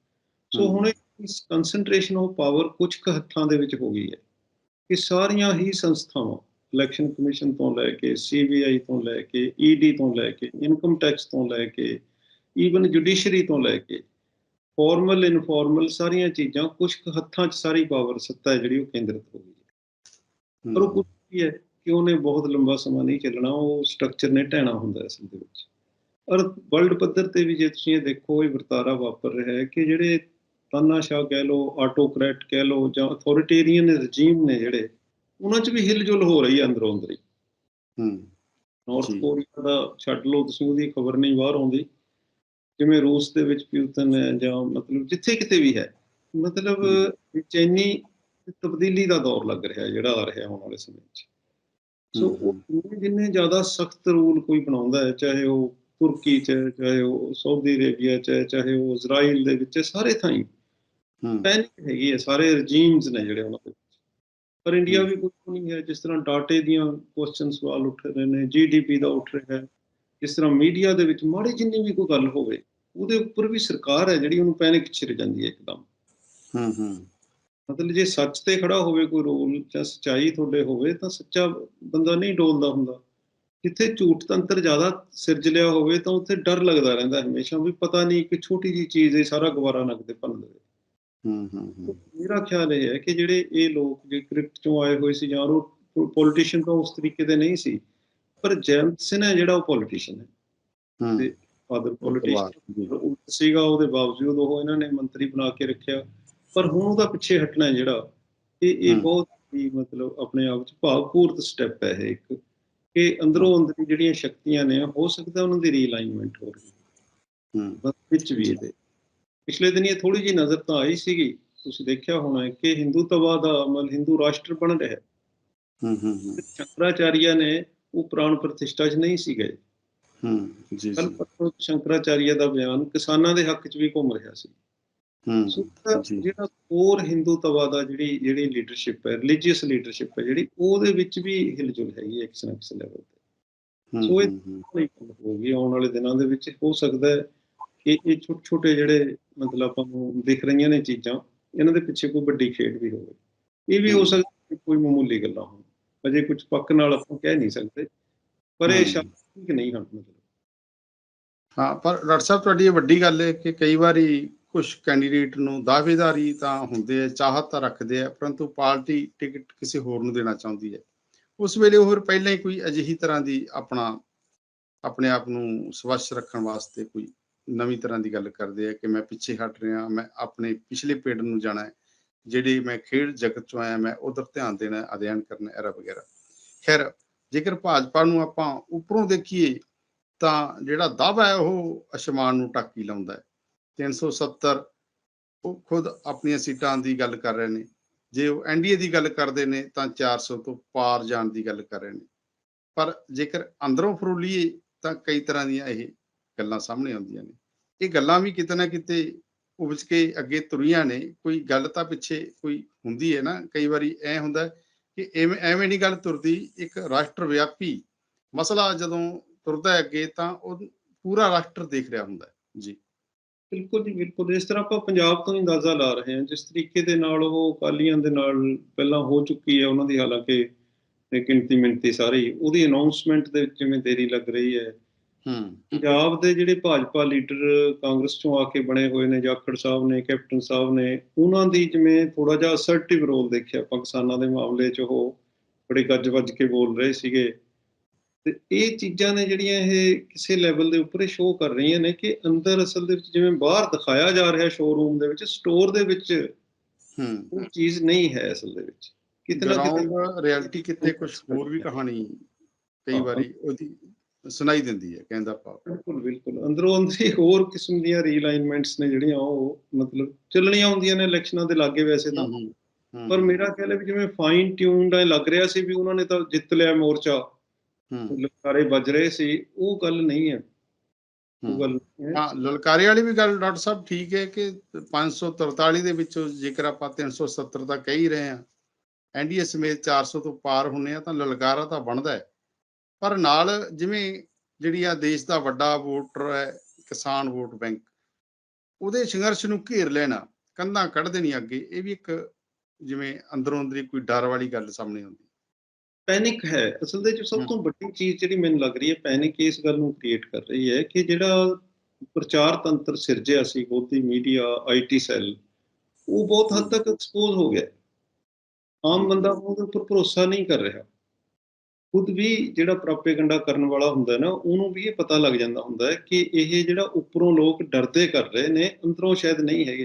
ਸੋ। ਹੁਣ ਇਸ ਕਨਸੈਂਟਰੇਸ਼ਨ ਆਫ ਪਾਵਰ ਕੁਝ ਕੁ ਹੱਥਾਂ ਦੇ ਵਿੱਚ ਹੋ ਗਈ ਹੈ। ਕਿ ਸਾਰੀਆਂ ਹੀ ਸੰਸਥਾਵਾਂ ਇਲੈਕਸ਼ਨ ਕਮਿਸ਼ਨ ਤੋਂ ਲੈ ਕੇ ਸੀਬੀਆਈ ਤੋਂ ਲੈ ਕੇ ਈਡੀ ਤੋਂ ਲੈ ਕੇ ਇਨਕਮ ਟੈਕਸ ਤੋਂ ਲੈ ਕੇ ਈਵਨ ਜੁਡੀਸ਼ਰੀ ਤੋਂ ਲੈ ਕੇ ਫਾਰਮਲ ਇਨਫਾਰਮਲ ਸਾਰੀਆਂ ਚੀਜ਼ਾਂ ਕੁਝ ਕੁ ਹੱਥਾਂ 'ਚ ਸਾਰੀ ਪਾਵਰ ਸੱਤਾ ਹੈ ਜਿਹੜੀ ਉਹ ਕੇਂਦਰਿਤ ਹੋ ਗਈ ਹੈ। ਪਰ ਉਹ ਕੁਝ ਕੀ ਹੈ। ਕਿ ਉਹਨੇ ਬਹੁਤ ਲੰਬਾ ਸਮਾਂ ਨਹੀਂ ਚੱਲਣਾ ਉਹ ਸਟਰਕਚਰ ਨੇ ਢਹਿਣਾ ਹੁੰਦਾ ਅਸਲ ਦੇ ਵਿੱਚ। ਔਰ ਵਰਲਡ ਪੱਧਰ ਤੇ ਵੀ ਜੇ ਤੁਸੀਂ ਇਹ ਦੇਖੋ ਇਹ ਵਰਤਾਰਾ ਵਾਪਰ ਰਿਹਾ ਹੈ ਕਿ ਜਿਹੜੇ ਤਾਨਾਸ਼ਾਹ ਕਹਿ ਲਓ ਆਟੋਕ੍ਰੈਟ ਕਹਿ ਲਓ ਜਾਂ ਅਥਾਰਟੇਰੀਅਨ ਰਜੀਮ ਨੇ ਜਿਹੜੇ ਉਹਨਾਂ 'ਚ ਵੀ ਹਿਲਜੁਲ ਹੋ ਰਹੀ ਹੈ ਅੰਦਰੋਂ ਅੰਦਰ। ਹੀ। ਹੂੰ ਨਾਰਥ। ਕੋਰੀਆ ਦਾ ਛੱਡ ਲਓ ਤੁਸੀਂ ਉਹਦੀ ਖਬਰ ਨਹੀਂ ਬਾਹਰ ਆਉਂਦੀ। ਜਿਵੇਂ ਰੂਸ ਦੇ ਵਿੱਚ ਪਿਊਤਨ ਹੈ ਜਾਂ ਮਤਲਬ ਜਿੱਥੇ ਕਿਤੇ ਵੀ ਹੈ। ਮਤਲਬ। ਚੈਨੀ ਤਬਦੀਲੀ ਦਾ ਦੌਰ ਲੱਗ ਰਿਹਾ ਜਿਹੜਾ ਆ ਰਿਹਾ ਆਉਣ ਵਾਲੇ ਸਮੇਂ 'ਚ। ਸੋ ਹਮ, ਉਹ ਜਿੰਨੇ- ਜ਼ਿਆਦਾ ਸਖਤ ਰੂਲ ਕੋਈ ਬਣਾਉਂਦਾ ਹੈ ਚਾਹੇ ਉਹ ਤੁਰਕੀ ਚ ਚਾਹੇ ਉਹ ਸਾਊਦੀ ਅਰੇਬੀਆ ਚ ਚਾਹੇ ਉਹ ਇਜ਼ਰਾਈਲ ਦੇ ਵਿੱਚ ਸਾਰੇ ਥਾਈਂ ਹੂੰ। ਪੈਨਿਕ ਹੈਗੀ ਹੈ ਸਾਰੇ ਰਜੀਮਸ ਨੇ ਜਿਹੜੇ ਉਹਨਾਂ ਦੇ ਪਰ ਇੰਡੀਆ। ਵੀ ਕੁਝ ਨਹੀਂ ਹੈ ਜਿਸ ਤਰ੍ਹਾਂ ਡਾਟੇ ਦੀਆਂ ਕੁਐਸਚਨ ਸਵਾਲ ਉੱਠ ਰਹੇ ਨੇ ਜੀਡੀਪੀ ਦਾ ਉੱਠ ਰਿਹਾ ਹੈ ਜਿਸ ਤਰ੍ਹਾਂ ਮੀਡੀਆ ਦੇ ਵਿੱਚ ਮਾੜੀ ਜਿੰਨੀ ਵੀ ਕੋਈ ਗੱਲ ਹੋਵੇ ਉਹਦੇ ਉੱਪਰ ਵੀ ਸਰਕਾਰ ਹੈ ਜਿਹੜੀ ਉਹਨੂੰ ਪੈਨਿਕ ਛਿਰ ਜਾਂਦੀ ਹੈ ਇੱਕਦਮ। ਹੂੰ ਹੂੰ। ਮਤਲਬ ਜੇ ਸੱਚ ਤੇ ਖੜਾ ਹੋਵੇ ਕੋਈ ਰੂਲ ਜਾਂ ਸੱਚਾਈ ਤੁਹਾਡੇ ਹੋਵੇ ਤਾਂ ਸੱਚਾ ਬੰਦਾ ਨਹੀਂ ਡੋਲਦਾ ਹੁੰਦਾ। ਜਿੱਥੇ ਝੂਠ ਤੰਤਰ ਜ਼ਿਆਦਾ ਸਿਰਜ ਲਿਆ ਹੋਵੇ ਤਾਂ ਉੱਥੇ ਡਰ ਲੱਗਦਾ ਰਹਿੰਦਾ ਹਮੇਸ਼ਾ ਵੀ ਪਤਾ ਨਹੀਂ ਕਿ ਛੋਟੀ ਜੀ ਚੀਜ਼ ਇਹ ਸਾਰਾ ਗਵਾਰਾ ਨਕਦੇ ਭੰਨ ਦੇਵੇ। ਹੂੰ ਹੂੰ ਮੇਰਾ ਖਿਆਲ ਇਹ ਹੈ ਕਿ ਜਿਹੜੇ ਇਹ ਲੋਕ ਜੇ ਕ੍ਰਿਪਟ ਚੋਂ ਆਏ ਹੋਏ ਸੀ ਜਾਂ ਉਹ ਪੋਲੀਟੀਸ਼ੀਅਨ ਤਾਂ ਉਸ ਤਰੀਕੇ ਦੇ ਨਹੀਂ ਸੀ ਪਰ ਜੈਮਤ ਸਿੰਘ ਹੈ ਜਿਹੜਾ ਉਹ ਪੋਲੀਟੀਸ਼ੀਅਨ ਹੈ। ਹੂੰ। ਤੇ ਫਾਦਰ ਪੋਲੀਟੀਸ਼ੀਅਨ ਸੀਗਾ ਉਹਦੇ ਬਾਵਜੂਦ ਉਹ ਇਹਨਾਂ ਨੇ ਮੰਤਰੀ ਬਣਾ ਕੇ ਰੱਖਿਆ। ਪਰ ਹੁਣ ਉਹਦਾ ਪਿੱਛੇ ਹਟਣਾ ਜਿਹੜਾ ਇਹ ਇਹ। ਬਹੁਤ ਹੀ ਮਤਲਬ ਆਪਣੇ ਆਪ ਚ ਭਾਵਪੂਰਤ ਸਟੈਪ ਹੈ ਇਹ ਇੱਕ ਕਿ ਅੰਦਰੋਂ ਅੰਦਰ ਜਿਹੜੀਆਂ ਸ਼ਕਤੀਆਂ ਨੇ ਹੋ ਸਕਦਾ ਉਹਨਾਂ ਦੀ ਰੀਅਲਾਈਨਮੈਂਟ ਹੋ ਰਹੀ ਹੂੰ। ਬਸ ਵਿੱਚ ਵੀ ਇਹਦੇ। ਪਿਛਲੇ ਦਿਨ ਇਹ ਥੋੜੀ ਜੀ ਨਜ਼ਰ ਤਾਂ ਆਈ ਸੀਗੀ ਤੁਸੀਂ ਦੇਖਿਆ ਹੋਣਾ ਕਿ ਹਿੰਦੂਤਵਾ ਦਾ ਅਮਲ ਹਿੰਦੂ ਰਾਸ਼ਟਰ ਬਣ ਰਿਹਾ ਹੈ। ਹੂੰ ਹੂੰ ਸ਼ੰਕਰਾਚਾਰੀਆ ਨੇ ਉਹ ਪ੍ਰਾਣ ਪ੍ਰਤਿਸ਼ਠਾ 'ਚ ਨਹੀਂ ਸੀ ਗਏ ਹੂੰ ਜੀ ਕੱਲ ਜੀ ਪਰਸੋਂ ਸ਼ੰਕਰਾਚਾਰੀਆ ਦਾ ਬਿਆਨ ਕਿਸਾਨਾਂ ਦੇ ਹੱਕ 'ਚ ਵੀ ਘੁੰਮ ਰਿਹਾ ਸੀ। ਸੋ। ਜਿਹੜਾ ਕੋਰ ਹਿੰਦੂਤਵਾ ਦਾ ਜਿਹੜੀ ਜਿਹੜੀ ਲੀਡਰਸ਼ਿਪ ਹੈ ਰਿਲੀਜੀਅਸ ਲੀਡਰਸ਼ਿਪ ਹੈ ਜਿਹੜੀ ਉਹਦੇ ਵਿੱਚ ਵੀ ਹਿਲਜੁਲ ਹੈਗੀ ਹੈ ਕਿਸੇ ਨਾ ਕਿਸੇ ਲੈਵਲ ਤੇ ਸੋ ਇਹ- ਨਹੀਂ ਹੋਊਗੀ ਆਉਣ ਵਾਲੇ ਦਿਨਾਂ ਦੇ ਵਿੱਚ ਹੋ ਸਕਦਾ ਹੈ ਕਿ ਇਹ ਛੋਟੇ ਛੋਟੇ ਜਿਹੜੇ ਮਤਲਬ ਆਪਾਂ ਨੂੰ ਦਿਖ ਰਹੀਆਂ ਨੇ ਚੀਜ਼ਾਂ ਇਹਨਾਂ ਦੇ ਪਿੱਛੇ ਕੋਈ ਵੱਡੀ ਖੇਡ ਵੀ ਹੋਵੇ ਇਹ ਵੀ ਹੋ। ਸਕਦਾ ਕਿ ਕੋਈ ਮਾਮੂਲੀ ਗੱਲਾਂ ਹੋਣ ਅਜੇ ਕੁਝ ਪੱਕ ਨਾਲ ਆਪਾਂ ਕਹਿ ਨਹੀਂ ਸਕਦੇ ਪਰ ਇਹ। ਸ਼ਾਇਦ ਨਹੀਂ ਹਨ ਮਤਲਬ ਹਾਂ ਪਰ ਡਾਕਟਰ ਸਾਹਿਬ ਤੁਹਾਡੀ ਇਹ ਵੱਡੀ ਗੱਲ ਹੈ ਕਿ ਕਈ ਵਾਰੀ ਕੁਝ ਕੈਂਡੀਡੇਟ ਨੂੰ ਦਾਅਵੇਦਾਰੀ ਤਾਂ ਹੁੰਦੇ ਆ, ਚਾਹਤ ਤਾਂ ਰੱਖਦੇ ਆ, ਪਰੰਤੂ ਪਾਰਟੀ ਟਿਕਟ ਕਿਸੇ ਹੋਰ ਨੂੰ ਦੇਣਾ ਚਾਹੁੰਦੀ ਹੈ। ਉਸ ਵੇਲੇ ਉਹ ਪਹਿਲਾਂ ਹੀ ਕੋਈ ਅਜਿਹੀ ਤਰ੍ਹਾਂ ਦੀ ਆਪਣਾ, ਆਪਣੇ ਆਪ ਨੂੰ ਸਵੱਛ ਰੱਖਣ ਵਾਸਤੇ ਕੋਈ ਨਵੀਂ ਤਰ੍ਹਾਂ ਦੀ ਗੱਲ ਕਰਦੇ ਆ ਕਿ ਮੈਂ ਪਿੱਛੇ ਹਟ ਰਿਹਾ, ਮੈਂ ਆਪਣੇ ਪਿਛਲੇ ਪੇੜ ਨੂੰ ਜਾਣਾ ਹੈ, ਜਿਹੜੀ ਮੈਂ ਖੇਡ ਜਗਤ ਚੋਂ ਆਇਆ, ਮੈਂ ਉਧਰ ਧਿਆਨ ਦੇਣਾ, ਅਧਿਐਨ ਕਰਨਾ, ਐਰਾ ਵਗੈਰਾ। ਖੈਰ, ਜੇਕਰ ਭਾਜਪਾ ਨੂੰ ਆਪਾਂ ਉੱਪਰੋਂ ਦੇਖੀਏ, ਤਾਂ ਜਿਹੜਾ ਦਾਅਵਾ ਹੈ ਉਹ ਅਸ਼ਮਾਨ ਨੂੰ ਟਾਕੀ ਲਾਉਂਦਾ ਹੈ। 370 ਉਹ ਖੁਦ ਆਪਣੀਆਂ ਸੀਟਾਂ ਦੀ ਗੱਲ ਕਰ ਰਹੇ ਨੇ। ਜੇ ਉਹ ਐਨਡੀਏ ਦੀ ਗੱਲ ਕਰਦੇ ਨੇ ਤਾਂ 400 ਤੋਂ ਪਾਰ ਜਾਣ ਦੀ ਗੱਲ ਕਰ ਰਹੇ ਨੇ। ਪਰ ਜੇਕਰ ਅੰਦਰੋਂ ਫਰੋਲੀਏ ਤਾਂ ਕਈ ਤਰ੍ਹਾਂ ਦੀਆਂ ਇਹ ਗੱਲਾਂ ਸਾਹਮਣੇ ਆਉਂਦੀਆਂ ਨੇ। ਇਹ ਗੱਲਾਂ ਵੀ ਕਿਤੇ ਨਾ ਕਿਤੇ ਉਪਜ ਕੇ ਅੱਗੇ ਤੁਰੀਆਂ ਨੇ। ਕੋਈ ਗੱਲ ਤਾਂ ਪਿੱਛੇ ਕੋਈ ਹੁੰਦੀ ਹੈ ਨਾ। ਕਈ ਵਾਰੀ ਐ ਹੁੰਦਾ ਕਿ ਐਵੇਂ ਐਵੇਂ ਨਹੀਂ ਗੱਲ ਤੁਰਦੀ। ਇੱਕ ਰਾਸ਼ਟਰ ਵਿਆਪੀ ਮਸਲਾ ਜਦੋਂ ਤੁਰਦਾ ਅੱਗੇ ਤਾਂ ਉਹ ਪੂਰਾ ਰਾਸ਼ਟਰ ਦੇਖ ਰਿਹਾ ਹੁੰਦਾ ਜੀ। ਬਿਲਕੁਲ ਜੀ ਬਿਲਕੁਲ। ਇਸ ਤਰ੍ਹਾਂ ਆਪਾਂ ਪੰਜਾਬ ਤੋਂ ਹੀ ਅੰਦਾਜ਼ਾ ਲਾ ਰਹੇ ਹਾਂ। ਜਿਸ ਤਰੀਕੇ ਦੇ ਨਾਲ ਉਹ ਅਕਾਲੀਆਂ ਦੇ ਨਾਲ ਪਹਿਲਾਂ ਹੋ ਚੁੱਕੀ ਹੈ ਉਹਨਾਂ ਦੀ ਹਾਲਾਂਕਿ ਗਿਣਤੀ ਮਿੰਤੀ ਸਾਰੀ ਉਹਦੀ ਅਨਾਉਂਸਮੈਂਟ ਦੇ ਵਿੱਚ ਜਿਵੇਂ ਦੇਰੀ ਲੱਗ ਰਹੀ ਹੈ। ਹੂੰ। ਪੰਜਾਬ ਦੇ ਜਿਹੜੇ ਭਾਜਪਾ ਲੀਡਰ ਕਾਂਗਰਸ ਚੋਂ ਆ ਕੇ ਬਣੇ ਹੋਏ ਨੇ ਜਾਖੜ ਸਾਹਿਬ ਨੇ ਕੈਪਟਨ ਸਾਹਿਬ ਨੇ ਉਹਨਾਂ ਦੀ ਜਿਵੇਂ ਥੋੜਾ ਜਿਹਾ ਅਸਰਟਿਵ ਰੋਲ ਦੇਖਿਆ। ਆਪਾਂ ਕਿਸਾਨਾਂ ਦੇ ਮਾਮਲੇ 'ਚ ਉਹ ਬੜੇ ਗੱਜ ਵੱਜ ਕੇ ਬੋਲ ਰਹੇ ਸੀਗੇ। ਤੇ ਇਹ ਚੀਜ਼ਾਂ ਨੇ ਜਿਹੜੀਆਂ ਇਹ ਕਿਸੇ ਲੈਵਲ ਦੇ ਉੱਪਰ ਸ਼ੋਅ ਕਰ ਰਹੀਆਂ ਨੇ ਕਿ ਅੰਦਰ ਅਸਲ ਦੇ ਵਿੱਚ ਜਿਵੇਂ ਬਾਹਰ ਦਿਖਾਇਆ ਜਾ ਰਿਹਾ ਸ਼ੋਰੂਮ ਦੇ ਵਿੱਚ ਸਟੋਰ ਦੇ ਵਿੱਚ ਹੂੰ। ਉਹ ਚੀਜ਼ ਨਹੀਂ ਹੈ ਅਸਲ ਦੇ ਵਿੱਚ। ਕਿਤੇ ਨਾ ਕਿਤੇ ਰਿਐਲਿਟੀ ਕਿਤੇ ਕੁਝ ਹੋਰ ਵੀ ਕਹਾਣੀ ਕਈ ਹਾਂ। ਵਾਰੀ ਉਹਦੀ ਸੁਣਾਈ ਦਿੰਦੀ ਹੈ ਕਹਿੰਦਾ ਭਾਵ ਬਿਲਕੁਲ ਬਿਲਕੁਲ। ਅੰਦਰੋਂ ਅੰਦਰੀ ਹੋਰ ਕਿਸਮ ਦੀਆਂ ਰੀਲਾਈਨਮੈਂਟਸ ਨੇ ਜਿਹੜੀਆਂ ਉਹ ਮਤਲਬ ਚੱਲਣੀਆਂ ਹੁੰਦੀਆਂ ਨੇ ਇਲੈਕਸ਼ਨਾਂ ਦੇ ਲਾਗੇ ਵੈਸੇ ਤਾਂ। ਹੂੰ, ਹੂੰ, ਪਰ ਮੇਰਾ ਖਿਆਲ ਹੈ ਵੀ ਜਿਵੇਂ ਫਾਈਨ ਟਿਊਨਡ ਐ ਲੱਗ ਰਿਹਾ ਸੀ ਵੀ ਉਹਨਾਂ ਨੇ ਤਾਂ ਜਿੱਤ ਲਿਆ ਮੋਰਚਾ। ਹੂੰ, ਲਕਾਰੇ ਵੱਜ ਰਹੇ ਸੀ ਉਹ ਗੱਲ ਨਹੀਂ ਹੈ। ਉਹ। ਗੱਲ ਹੈ। ਲਲਕਾਰੇ ਵਾਲੀ ਵੀ ਗੱਲ ਡਾਕਟਰ ਸਾਹਿਬ ਠੀਕ ਹੈ ਕਿ 543 ਦੇ ਵਿੱਚੋਂ ਜੇਕਰ ਆਪਾਂ 370 ਦਾ ਕਹਿ ਹੀ ਰਹੇ ਹਾਂ ਐਨਡੀਏ ਸਮੇਤ 400 ਤੋਂ ਪਾਰ ਹੁੰਨੇ ਆ ਤਾਂ ਲਲਕਾਰਾ ਤਾਂ ਬਣਦਾ ਹੈ। ਪਰ ਨਾਲ ਜਿਵੇਂ ਜਿਹੜੀ ਆ ਦੇਸ਼ ਦਾ ਵੱਡਾ ਵੋਟਰ ਹੈ ਕਿਸਾਨ ਵੋਟ ਬੈਂਕ ਉਹਦੇ ਸੰਘਰਸ਼ ਨੂੰ ਘੇਰ ਲੈਣਾ ਕੰਧਾਂ ਕੱਢ ਦੇਣੀ ਅੱਗੇ ਇਹ ਵੀ ਇੱਕ ਜਿਵੇਂ ਅੰਦਰੋਂ ਅੰਦਰੀ ਕੋਈ ਡਰ ਵਾਲੀ ਗੱਲ ਸਾਹਮਣੇ ਆਉਂਦੀ। ਪੈਨਿਕ ਹੈ ਅਸਲ ਦੇ ਵਿੱਚ ਸਭ। ਤੋਂ ਵੱਡੀ ਚੀਜ਼ ਜਿਹੜੀ ਮੈਨੂੰ ਲੱਗ ਰਹੀ ਹੈ ਪੈਨਿਕ ਇਸ ਗੱਲ ਨੂੰ ਕ੍ਰੀਏਟ ਕਰ ਰਹੀ ਹੈ ਕਿ ਜਿਹੜਾ ਪ੍ਰਚਾਰ ਤੰਤਰ ਸਿਰਜਿਆ ਸੀ ਗੋਦੀ ਮੀਡੀਆ ਆਈਟੀ ਸੈੱਲ ਉਹ ਬਹੁਤ ਹੱਦ ਤੱਕ ਐਕਸਪੋਜ਼ ਹੋ ਗਿਆ। ਆਮ ਬੰਦਾ ਉਹਦੇ ਉੱਪਰ ਭਰੋਸਾ ਨਹੀਂ ਕਰ ਰਿਹਾ ਖੁਦ ਵੀ ਜਿਹੜਾ ਪ੍ਰੋਪੇਗੈਂਡਾ ਕਰਨ ਵਾਲਾ ਹੁੰਦਾ ਨਾ ਉਹਨੂੰ ਵੀ ਇਹ ਪਤਾ ਲੱਗ ਜਾਂਦਾ ਹੁੰਦਾ ਹੈ ਕਿ ਇਹ ਜਿਹੜਾ ਉੱਪਰੋਂ ਲੋਕ ਡਰਦੇ ਕਰ ਰਹੇ ਨੇ ਅੰਦਰੋਂ ਸ਼ਾਇਦ ਨਹੀਂ ਹੈਗੇ